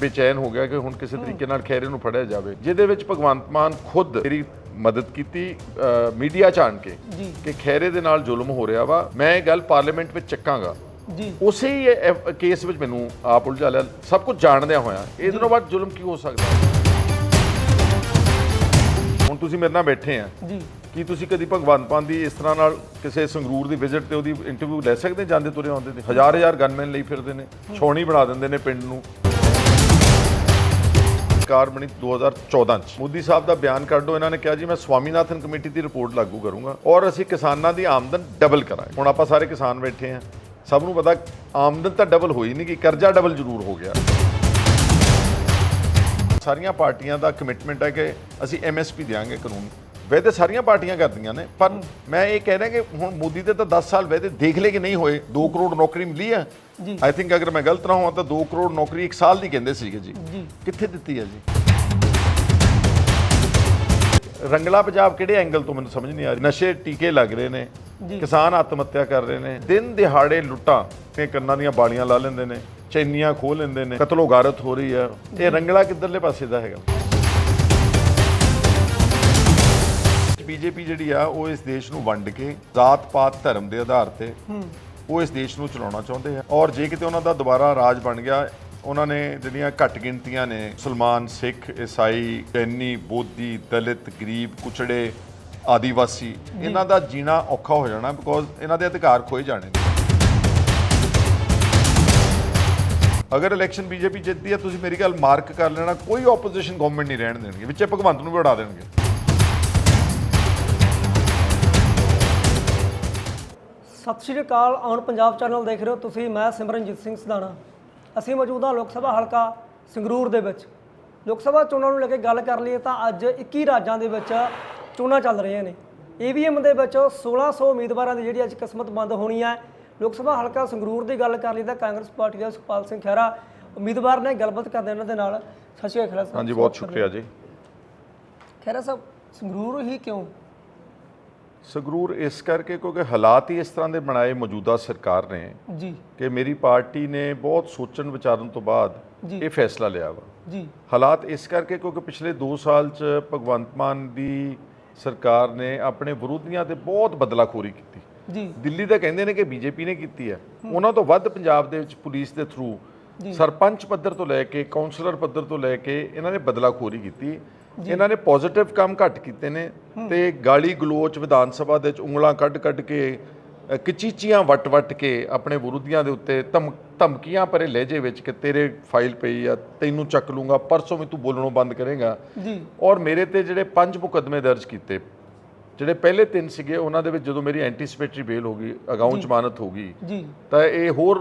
ਬੇਚੈਨ ਹੋ ਗਿਆ ਕਿ ਹੁਣ ਕਿਸੇ ਤਰੀਕੇ ਨਾਲ ਖੈਰੇ ਨੂੰ ਫੜਿਆ ਜਾਵੇ ਜਿਹਦੇ ਵਿੱਚ ਭਗਵੰਤ ਮਾਨ ਖੁਦ ਮੇਰੀ ਮਦਦ ਕੀਤੀ ਮੀਡੀਆ ਚ ਆਣ ਕੇ ਕਿ ਖੈਰੇ ਦੇ ਨਾਲ ਜ਼ੁਲਮ ਹੋ ਰਿਹਾ ਵਾ ਮੈਂ ਇਹ ਗੱਲ ਪਾਰਲੀਮੈਂਟ ਵਿੱਚ ਚੱਕਾਂਗਾ। ਜੀ। ਉਸੇ ਹੀ ਕੇਸ ਵਿੱਚ ਮੈਨੂੰ ਆਪ ਉਲਝਾ ਲਿਆ ਸਭ ਕੁਝ ਜਾਣਦਿਆਂ ਹੋਇਆ ਇਹਦੇ ਤੋਂ ਬਾਅਦ ਜ਼ੁਲਮ ਕੀ ਹੋ ਸਕਦਾ? ਹੁਣ ਤੁਸੀਂ ਮੇਰੇ ਨਾਲ ਬੈਠੇ ਆ। ਜੀ। ਕੀ ਤੁਸੀਂ ਕਦੀ ਭਗਵੰਤ ਮਾਨ ਦੀ ਇਸ ਤਰ੍ਹਾਂ ਨਾਲ ਕਿਸੇ ਸੰਗਰੂਰ ਦੀ ਵਿਜ਼ਿਟ ਤੇ ਉਹਦੀ ਇੰਟਰਵਿਊ ਲੈ ਸਕਦੇ? ਜਾਂਦੇ ਤੁਰੇ ਆਉਂਦੇ ਨੇ। ਹਜ਼ਾਰ ਹਜ਼ਾਰ ਗਨਮੈਨ ਲਈ ਫਿਰਦੇ ਨੇ ਛੋਣੀ ਬਣਾ ਦਿੰਦੇ ਨੇ ਪਿੰਡ ਨੂੰ। ਸਰਕਾਰ ਬਣੀ 2014 ਚ। ਮੋਦੀ ਸਾਹਿਬ ਦਾ ਬਿਆਨ ਕੱਢੋ ਇਹਨਾਂ ਨੇ ਕਿਹਾ ਜੀ, ਮੈਂ ਸਵਾਮੀਨਾਥਨ ਕਮੇਟੀ ਦੀ ਰਿਪੋਰਟ ਲਾਗੂ ਕਰੂੰਗਾ ਔਰ ਅਸੀਂ ਕਿਸਾਨਾਂ ਦੀ ਆਮਦਨ ਡਬਲ ਕਰਾਂਗੇ। ਹੁਣ ਆਪਾਂ ਸਾਰੇ ਕਿਸਾਨ ਬੈਠੇ ਆ ਸਭ ਨੂੰ ਪਤਾ ਆਮਦਨ ਤਾਂ ਡਬਲ ਹੋਈ ਨਹੀਂ ਕਿ ਕਰਜ਼ਾ ਡਬਲ ਜ਼ਰੂਰ ਹੋ ਗਿਆ। ਸਾਰੀਆਂ ਪਾਰਟੀਆਂ ਦਾ ਕਮਿਟਮੈਂਟ ਹੈ ਕਿ ਅਸੀਂ ਐਮਐਸਪੀ ਦੇਾਂਗੇ ਕਾਨੂੰਨ ਵੈਸੇ ਸਾਰੀਆਂ ਪਾਰਟੀਆਂ ਕਰਦੀਆਂ ਨੇ ਪਰ ਮੈਂ ਇਹ ਕਹਿ ਰਿਹਾ ਕਿ ਹੁਣ ਮੋਦੀ ਦੇ ਤਾਂ 10 ਸਾਲ ਵੈਸੇ ਦੇਖ ਲਏ ਕਿ ਨਹੀਂ ਹੋਏ 2 ਕਰੋੜ ਨੌਕਰੀ ਮਿਲੀ ਹੈ ਜੀ। ਆਈ ਥਿੰਕ ਅਗਰ ਮੈਂ ਗਲਤ ਨਾ ਹੋਵਾਂ ਤਾਂ 2 ਕਰੋੜ ਨੌਕਰੀ ਇੱਕ ਸਾਲ ਦੀ ਕਹਿੰਦੇ ਸੀਗੇ ਜੀ। ਕਿੱਥੇ ਦਿੱਤੀ ਹੈ ਜੀ? ਰੰਗਲਾ ਪੰਜਾਬ ਕਿਹੜੇ ਐਂਗਲ ਤੋਂ ਮੈਨੂੰ ਸਮਝ ਨਹੀਂ ਆ ਰਹੀ? ਨਸ਼ੇ ਟੀਕੇ ਲੱਗ ਰਹੇ ਨੇ। ਕਿਸਾਨ ਆਤਮ ਹੱਤਿਆ ਕਰ ਰਹੇ ਨੇ ਦਿਨ ਦਿਹਾੜੇ ਲੁੱਟਾਂ ਤੇ ਕੰਨਾਂ ਦੀਆਂ ਬਾਲੀਆਂ ਲਾ ਲੈਂਦੇ ਨੇ ਚੈਨੀਆਂ ਖੋਹ ਲੈਂਦੇ ਨੇ ਕਤਲੋ ਗਾਰਤ ਹੋ ਰਹੀ ਹੈ ਇਹ ਰੰਗਲਾ ਕਿੱਧਰਲੇ ਪਾਸੇ ਦਾ ਹੈਗਾ? ਬੀਜੇਪੀ ਜਿਹੜੀ ਆ ਉਹ ਇਸ ਦੇਸ਼ ਨੂੰ ਵੰਡ ਕੇ ਜ਼ਾਤ ਪਾਤ ਧਰਮ ਦੇ ਆਧਾਰ ਤੇ ਉਹ ਇਸ ਦੇਸ਼ ਨੂੰ ਚਲਾਉਣਾ ਚਾਹੁੰਦੇ ਆ। ਔਰ ਜੇ ਕਿਤੇ ਉਹਨਾਂ ਦਾ ਦੁਬਾਰਾ ਰਾਜ ਬਣ ਗਿਆ ਉਹਨਾਂ ਨੇ ਜਿਹੜੀਆਂ ਘੱਟ ਗਿਣਤੀਆਂ ਨੇ ਮੁਸਲਮਾਨ ਸਿੱਖ ਈਸਾਈ ਜੈਨੀ ਬੋਧੀ ਦਲਿਤ ਗਰੀਬ ਕੁਚੜੇ ਆਦੀਵਾਸੀ ਇਹਨਾਂ ਦਾ ਜੀਣਾ ਔਖਾ ਹੋ ਜਾਣਾ ਬਿਕੋਜ਼ ਇਹਨਾਂ ਦੇ ਅਧਿਕਾਰ ਖੋਏ ਜਾਣੇ ਅਗਰ ਇਲੈਕਸ਼ਨ ਬੀਜੇਪੀ ਜਿੱਤਦੀ ਹੈ ਤੁਸੀਂ ਮੇਰੀ ਗੱਲ ਮਾਰਕ ਕਰ ਲੈਣਾ ਕੋਈ ਆਪੋਜੀਸ਼ਨ ਗਵਰਨਮੈਂਟ ਨਹੀਂ ਰਹਿਣ ਦੇਣਗੇ ਵਿੱਚੇ ਭਗਵੰਤ ਨੂੰ ਵੀ ਉਡਾ ਦੇਣਗੇ। ਸਤਿ ਸ਼੍ਰੀ ਅਕਾਲ ਆਨ ਪੰਜਾਬ ਚੈਨਲ ਦੇਖ ਰਹੇ ਹੋ ਤੁਸੀਂ ਮੈਂ ਸਿਮਰਨਜੀਤ ਸਿੰਘ ਸਦਾਣਾ ਅਸੀਂ ਮੌਜੂਦ ਹਾਂ ਲੋਕ ਸਭਾ ਹਲਕਾ ਸੰਗਰੂਰ ਦੇ ਵਿੱਚ। ਲੋਕ ਸਭਾ ਚੋਣਾਂ ਨੂੰ ਲੈ ਕੇ ਗੱਲ ਕਰ ਲਈਏ ਤਾਂ ਅੱਜ 21 ਰਾਜਾਂ ਦੇ ਵਿੱਚ ਚੋਣਾਂ ਚੱਲ ਰਹੀਆਂ ਨੇ। ਈਵੀਐਮ ਦੇ ਵਿੱਚ 1600 ਉਮੀਦਵਾਰਾਂ ਦੀ ਜਿਹੜੀ ਅੱਜ ਕਿਸਮਤ ਬੰਦ ਹੋਣੀ ਹੈ। ਲੋਕ ਸਭਾ ਹਲਕਾ ਸੰਗਰੂਰ ਦੀ ਗੱਲ ਕਰ ਲਈ ਤਾਂ ਕਾਂਗਰਸ ਪਾਰਟੀ ਦਾ ਸੁਖਪਾਲ ਸਿੰਘ ਖਹਿਰਾ ਉਮੀਦਵਾਰ ਨੇ ਗੱਲਬਾਤ ਕਰਦੇ ਇਹਨਾਂ ਦੇ ਨਾਲ। ਸਤਿ ਸ਼੍ਰੀ ਅਕਾਲ ਹਾਂਜੀ ਬਹੁਤ ਸ਼ੁਕਰੀਆ ਜੀ। ਖਹਿਰਾ ਸਾਹਿਬ ਸੰਗਰੂਰ ਹੀ ਕਿਉਂ? ਸੰਗਰੂਰ ਇਸ ਕਰਕੇ ਕਿਉਂਕਿ ਹਾਲਾਤ ਹੀ ਇਸ ਤਰ੍ਹਾਂ ਦੇ ਬਣਾਏ ਮੌਜੂਦਾ ਸਰਕਾਰ ਨੇ ਜੀ। ਕਿ ਮੇਰੀ ਪਾਰਟੀ ਨੇ ਬਹੁਤ ਸੋਚਣ ਵਿਚਾਰਨ ਤੋਂ ਬਾਅਦ। ਇਹ ਫੈਸਲਾ ਲਿਆ ਵਾ। ਜੀ। ਹਾਲਾਤ ਇਸ ਕਰਕੇ ਕਿਉਂਕਿ ਪਿਛਲੇ 2 ਸਾਲ ਚ ਭਗਵੰਤ ਮਾਨ ਦੀ ਸਰਕਾਰ ਨੇ ਆਪਣੇ ਵਿਰੋਧੀਆਂ ਤੇ ਬਹੁਤ ਬਦਲਾਖੋਰੀ ਕੀਤੀ। ਜੀ। ਦਿੱਲੀ ਤਾਂ ਕਹਿੰਦੇ ਨੇ ਕਿ ਬੀਜੇਪੀ ਨੇ ਕੀਤੀ ਹੈ। ਉਹਨਾਂ ਤੋਂ ਵੱਧ ਪੰਜਾਬ ਦੇ ਵਿੱਚ ਪੁਲਿਸ ਦੇ ਥਰੂ ਸਰਪੰਚ ਪੱਧਰ ਤੋਂ ਲੈ ਕੇ ਕਾਉਂਸਲਰ ਪੱਧਰ ਤੋਂ ਲੈ ਕੇ ਇਹਨਾਂ ਨੇ ਬਦਲਾਖੋਰੀ ਕੀਤੀ। ਇਹਨਾਂ ਨੇ ਪੋਜ਼ਿਟਿਵ ਕੰਮ ਘੱਟ ਕੀਤੇ ਨੇ ਤੇ ਗਾਲੀ ਗਲੋਚ ਵਿਧਾਨ ਸਭਾ ਦੇ ਵਿੱਚ ਉਂਗਲਾਂ ਕੱਢ ਕੱਢ ਕੇ ਕਚੀਚੀਆਂ ਵਟ ਵਟ ਕੇ ਆਪਣੇ ਵਿਰੋਧੀਆਂ ਦੇ ਉੱਤੇ ਧਮ ਧਮਕੀਆਂ ਭਰੇ ਲਹਿਜੇ ਵਿੱਚ ਕਿ ਤੇਰੇ ਫਾਈਲ ਪਈ ਆ ਤੈਨੂੰ ਚੱਕ ਲੂੰਗਾ ਪਰਸੋਂ ਵੀ ਤੂੰ ਬੋਲਣੋਂ ਬੰਦ ਕਰੇਗਾ। ਜੀ। ਔਰ ਮੇਰੇ ਤੇ ਜਿਹੜੇ ਪੰਜ ਮੁਕੱਦਮੇ ਦਰਜ ਕੀਤੇ ਜਿਹੜੇ ਪਹਿਲੇ ਤਿੰਨ ਸੀਗੇ ਉਹਨਾਂ ਦੇ ਵਿੱਚ ਜਦੋਂ ਮੇਰੀ ਐਂਟੀਸਪੇਟਰੀ ਬੇਲ ਹੋ ਗਈ ਅਗਾਊਂ ਜ਼ਮਾਨਤ ਹੋ ਗਈ ਜੀ। ਤਾਂ ਇਹ ਹੋਰ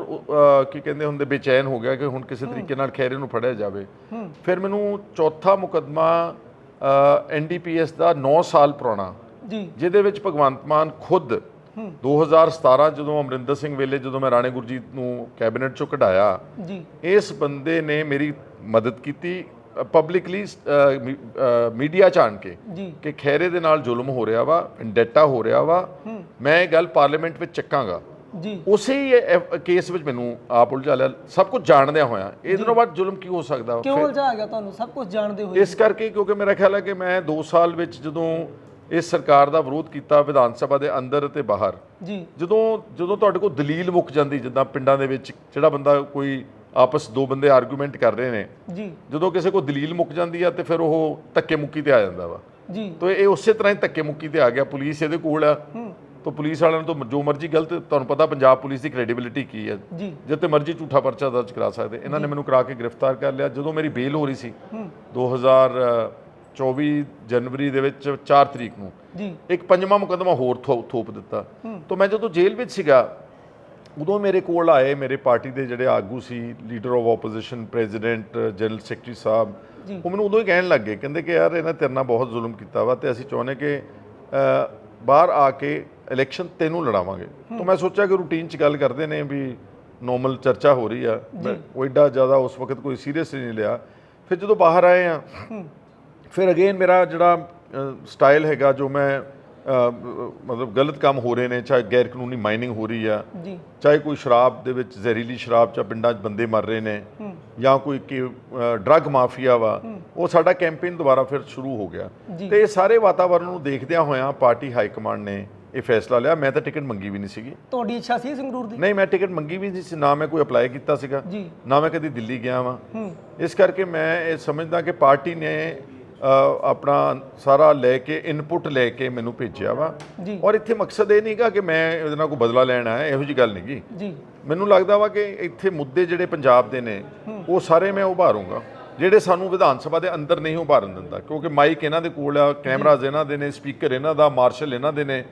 ਕੀ ਕਹਿੰਦੇ ਹੁੰਦੇ ਬੇਚੈਨ ਹੋ ਗਿਆ ਕਿ ਹੁਣ ਕਿਸੇ ਤਰੀਕੇ ਨਾਲ ਖੈਰੇ ਨੂੰ ਫੜਿਆ ਜਾਵੇ। ਫਿਰ ਮੈਨੂੰ ਚੌਥਾ ਮੁਕੱਦਮਾ ਐਨਡੀਪੀਐਸ ਦਾ 9 ਸਾਲ ਪੁਰਾਣਾ ਜੀ। ਜਿਹਦੇ ਵਿੱਚ ਭਗਵੰਤ ਮਾਨ ਖੁਦ 2017 ਜਦੋਂ ਅਮਰਿੰਦਰ ਸਿੰਘ ਵੇਲੇ ਜਦੋਂ ਮੈਂ ਰਾਣੇ ਗੁਰਜੀਤ ਨੂੰ ਕੈਬਨਿਟ ਚੋਂ ਕਢਾਇਆ ਜੀ। ਇਸ ਬੰਦੇ ਨੇ ਮੇਰੀ ਮਦਦ ਕੀਤੀ ਪਬਲਿਕਲੀ ਮੀਡੀਆ ਚ ਆਣ ਕੇ ਕਿ ਖੈਰੇ ਦੇ ਨਾਲ ਜ਼ੁਲਮ ਹੋ ਰਿਹਾ ਵਾ ਇੰਡੈਟਾ ਹੋ ਰਿਹਾ ਵਾ ਮੈਂ ਇਹ ਗੱਲ ਪਾਰਲੀਮੈਂਟ ਵਿੱਚ ਚੱਕਾਂਗਾ। ਜੀ। ਉਸੇ ਹੀ ਕੇਸ ਵਿੱਚ ਮੈਨੂੰ ਆਪ ਉਲਝਾ ਲਿਆ ਸਭ ਕੁਝ ਜਾਣਦਿਆਂ ਹੋਇਆ। ਇਹਦੇ ਤੋਂ ਬਾਅਦ ਜ਼ੁਲਮ ਕੀ ਹੋ ਸਕਦਾ? ਕਿਉਂ ਉਲਝਾ ਗਿਆ ਤੁਹਾਨੂੰ? ਸਭ ਕੁਝ ਜਾਣਦੇ ਹੋਏ। ਇਸ ਕਰਕੇ ਕਿਉਂਕਿ ਮੇਰਾ ਖਿਆਲ ਹੈ ਕਿ ਮੈਂ 2 ਸਾਲ ਵਿੱਚ ਜਦੋਂ ਇਸ ਸਰਕਾਰ ਦਾ ਵਿਰੋਧ ਕੀਤਾ ਵਿਧਾਨ ਸਭਾ ਦੇ ਅੰਦਰ ਅਤੇ ਬਾਹਰ ਜੀ। ਜਦੋਂ ਜਦੋਂ ਤੁਹਾਡੇ ਕੋਲ ਦਲੀਲ ਮੁੱਕ ਜਾਂਦੀ ਜਿੱਦਾਂ ਪਿੰਡਾਂ ਦੇ ਵਿੱਚ ਜਿਹੜਾ ਬੰਦਾ ਕੋਈ ਆਪਸ ਦੋ ਬੰਦੇ ਆਰਗੂਮੈਂਟ ਕਰ ਰਹੇ ਨੇ। ਜੀ। ਜਦੋਂ ਕਿਸੇ ਕੋਲ ਦਲੀਲ ਮੁੱਕ ਜਾਂਦੀ ਆ ਤੇ ਫਿਰ ਉਹ ਧੱਕੇ ਮੁੱਕੀ ਤੇ ਆ ਜਾਂਦਾ ਵਾ। ਜੀ। ਤੋ ਇਹ ਉਸੇ ਤਰ੍ਹਾਂ ਹੀ ਧੱਕੇ ਮੁੱਕੀ ਤੇ ਆ ਗਿਆ ਪੁਲਿਸ ਇਹਦੇ ਕੋਲ ਆ। ਤੋ ਪੁਲਿਸ ਵਾਲਿਆਂ ਨੂੰ ਤਾਂ ਜੋ ਮਰਜ਼ੀ ਗਲਤ ਤੁਹਾਨੂੰ ਪਤਾ ਪੰਜਾਬ ਪੁਲਿਸ ਦੀ ਕ੍ਰੈਡੀਬਿਲਿਟੀ ਕੀ ਹੈ ਜੀ। ਜਿੱਤੇ ਮਰਜ਼ੀ ਝੂਠਾ ਪਰਚਾ ਦਰਜ ਕਰਾ ਸਕਦੇ। ਇਹਨਾਂ ਨੇ ਮੈਨੂੰ ਕਰਾ ਕੇ ਗ੍ਰਿਫਤਾਰ ਕਰ ਲਿਆ। ਜਦੋਂ ਮੇਰੀ ਬੇਲ ਹੋ ਰਹੀ ਸੀ 2024 ਜਨਵਰੀ ਦੇ ਵਿੱਚ 4 ਤਰੀਕ ਨੂੰ। ਜੀ। ਇੱਕ ਪੰਜਵਾਂ ਮੁਕੱਦਮਾ ਹੋਰ ਥੋਪ ਦਿੱਤਾ। ਤੋਂ ਮੈਂ ਜਦੋਂ ਜੇਲ੍ਹ ਵਿੱਚ ਸੀਗਾ ਉਦੋਂ ਮੇਰੇ ਕੋਲ ਆਏ ਮੇਰੇ ਪਾਰਟੀ ਦੇ ਜਿਹੜੇ ਆਗੂ ਸੀ leader of opposition president general secretary ਸਾਹਿਬ ਉਹ ਮੈਨੂੰ ਉਦੋਂ ਹੀ ਕਹਿਣ ਲੱਗੇ ਕਹਿੰਦੇ ਕਿ ਯਾਰ ਇਹਨਾਂ ਤੇਰੇ ਨਾਲ ਬਹੁਤ ਜ਼ੁਲਮ ਕੀਤਾ ਵਾ ਤੇ ਅਸੀਂ ਚਾਹੁੰਦੇ ਕਿ ਬਾਹਰ ਆ ਕੇ ਇਲੈਕਸ਼ਨ ਤੈਨੂੰ ਲੜਾਵਾਂਗੇ। ਤਾਂ ਮੈਂ ਸੋਚਿਆ ਕਿ ਰੂਟੀਨ 'ਚ ਗੱਲ ਕਰਦੇ ਨੇ ਵੀ ਨੋਰਮਲ ਚਰਚਾ ਹੋ ਰਹੀ ਆ। ਉਹ ਏਡਾ ਜ਼ਿਆਦਾ ਉਸ ਵਕਤ ਕੋਈ ਸੀਰੀਅਸ ਨਹੀਂ ਲਿਆ। ਫਿਰ ਜਦੋਂ ਬਾਹਰ ਆਏ ਆ ਫਿਰ ਅਗੇਨ ਮੇਰਾ ਜਿਹੜਾ ਸਟਾਈਲ ਹੈਗਾ ਜੋ ਮੈਂ ਮਤਲਬ ਗਲਤ ਕੰਮ ਹੋ ਰਹੇ ਨੇ ਚਾਹੇ ਗੈਰ ਕਾਨੂੰਨੀ ਮਾਈਨਿੰਗ ਹੋ ਰਹੀ ਆ ਜੀ। ਚਾਹੇ ਕੋਈ ਸ਼ਰਾਬ ਦੇ ਵਿੱਚ ਜ਼ਹਿਰੀਲੀ ਸ਼ਰਾਬ ਚ ਪਿੰਡਾਂ 'ਚ ਬੰਦੇ ਮਰ ਰਹੇ ਨੇ ਜਾਂ ਕੋਈ ਡਰੱਗ ਮਾਫੀਆ ਵਾ ਉਹ ਸਾਡਾ ਕੈਂਪੇਨ ਦੁਬਾਰਾ ਫਿਰ ਸ਼ੁਰੂ ਹੋ ਗਿਆ। ਤੇ ਇਹ ਸਾਰੇ ਵਾਤਾਵਰਣ ਨੂੰ ਦੇਖਦਿਆਂ ਹੋਇਆਂ ਪਾਰਟੀ ਹਾਈ ਕਮਾਂਡ ਨੇ ਇਹ ਫੈਸਲਾ ਲਿਆ। ਮੈਂ ਤਾਂ ਟਿਕਟ ਮੰਗੀ ਵੀ ਨਹੀਂ ਸੀਗੀ। ਤੁਹਾਡੀ ਇੱਛਾ ਸੀ ਸੰਗਰੂਰ ਦੀ? ਨਹੀਂ ਮੈਂ ਟਿਕਟ ਮੰਗੀ ਵੀ ਨਹੀਂ ਸੀ ਨਾ ਮੈਂ ਕੋਈ ਅਪਲਾਈ ਕੀਤਾ ਸੀਗਾ ਜੀ। ਨਾ ਮੈਂ ਕਦੀ ਦਿੱਲੀ ਗਿਆ ਵਾਂ। ਇਸ ਕਰਕੇ ਮੈਂ ਇਹ ਸਮਝਦਾ ਕਿ ਪਾਰਟੀ ਨੇ ਆਪਣਾ ਸਾਰਾ ਲੈ ਕੇ ਇਨਪੁਟ ਲੈ ਕੇ ਮੈਨੂੰ ਭੇਜਿਆ ਵਾ। ਔਰ ਇੱਥੇ ਮਕਸਦ ਇਹ ਨਹੀਂਗਾ ਕਿ ਮੈਂ ਇਹਦੇ ਨਾਲ ਕੋਈ ਬਦਲਾ ਲੈਣਾ ਹੈ ਇਹੋ ਜੀ ਗੱਲ ਨਹੀਂਗੀ ਜੀ। ਮੈਨੂੰ ਲੱਗਦਾ ਵਾ ਕਿ ਇੱਥੇ ਮੁੱਦੇ ਜਿਹੜੇ ਪੰਜਾਬ ਦੇ ਨੇ ਉਹ ਸਾਰੇ ਮੈਂ ਉਭਾਰੂੰਗਾ। ਜਿਹੜੇ ਸਾਨੂੰ ਵਿਧਾਨ ਸਭਾ ਦੇ ਅੰਦਰ ਨਹੀਂ ਉਭਾਰਨ ਦਿੰਦਾ ਕਿਉਂਕਿ ਮਾਈਕ ਇਹਨਾਂ ਦੇ ਕੋਲ ਆ ਕੈਮਰਾਜ਼ ਇਹਨਾਂ ਦੇ ਨੇ ਸਪੀਕਰ ਇਹਨਾਂ ਦਾ ਮਾਰਸ਼ਲ ਇਹਨਾਂ ਦੇ ਨੇ।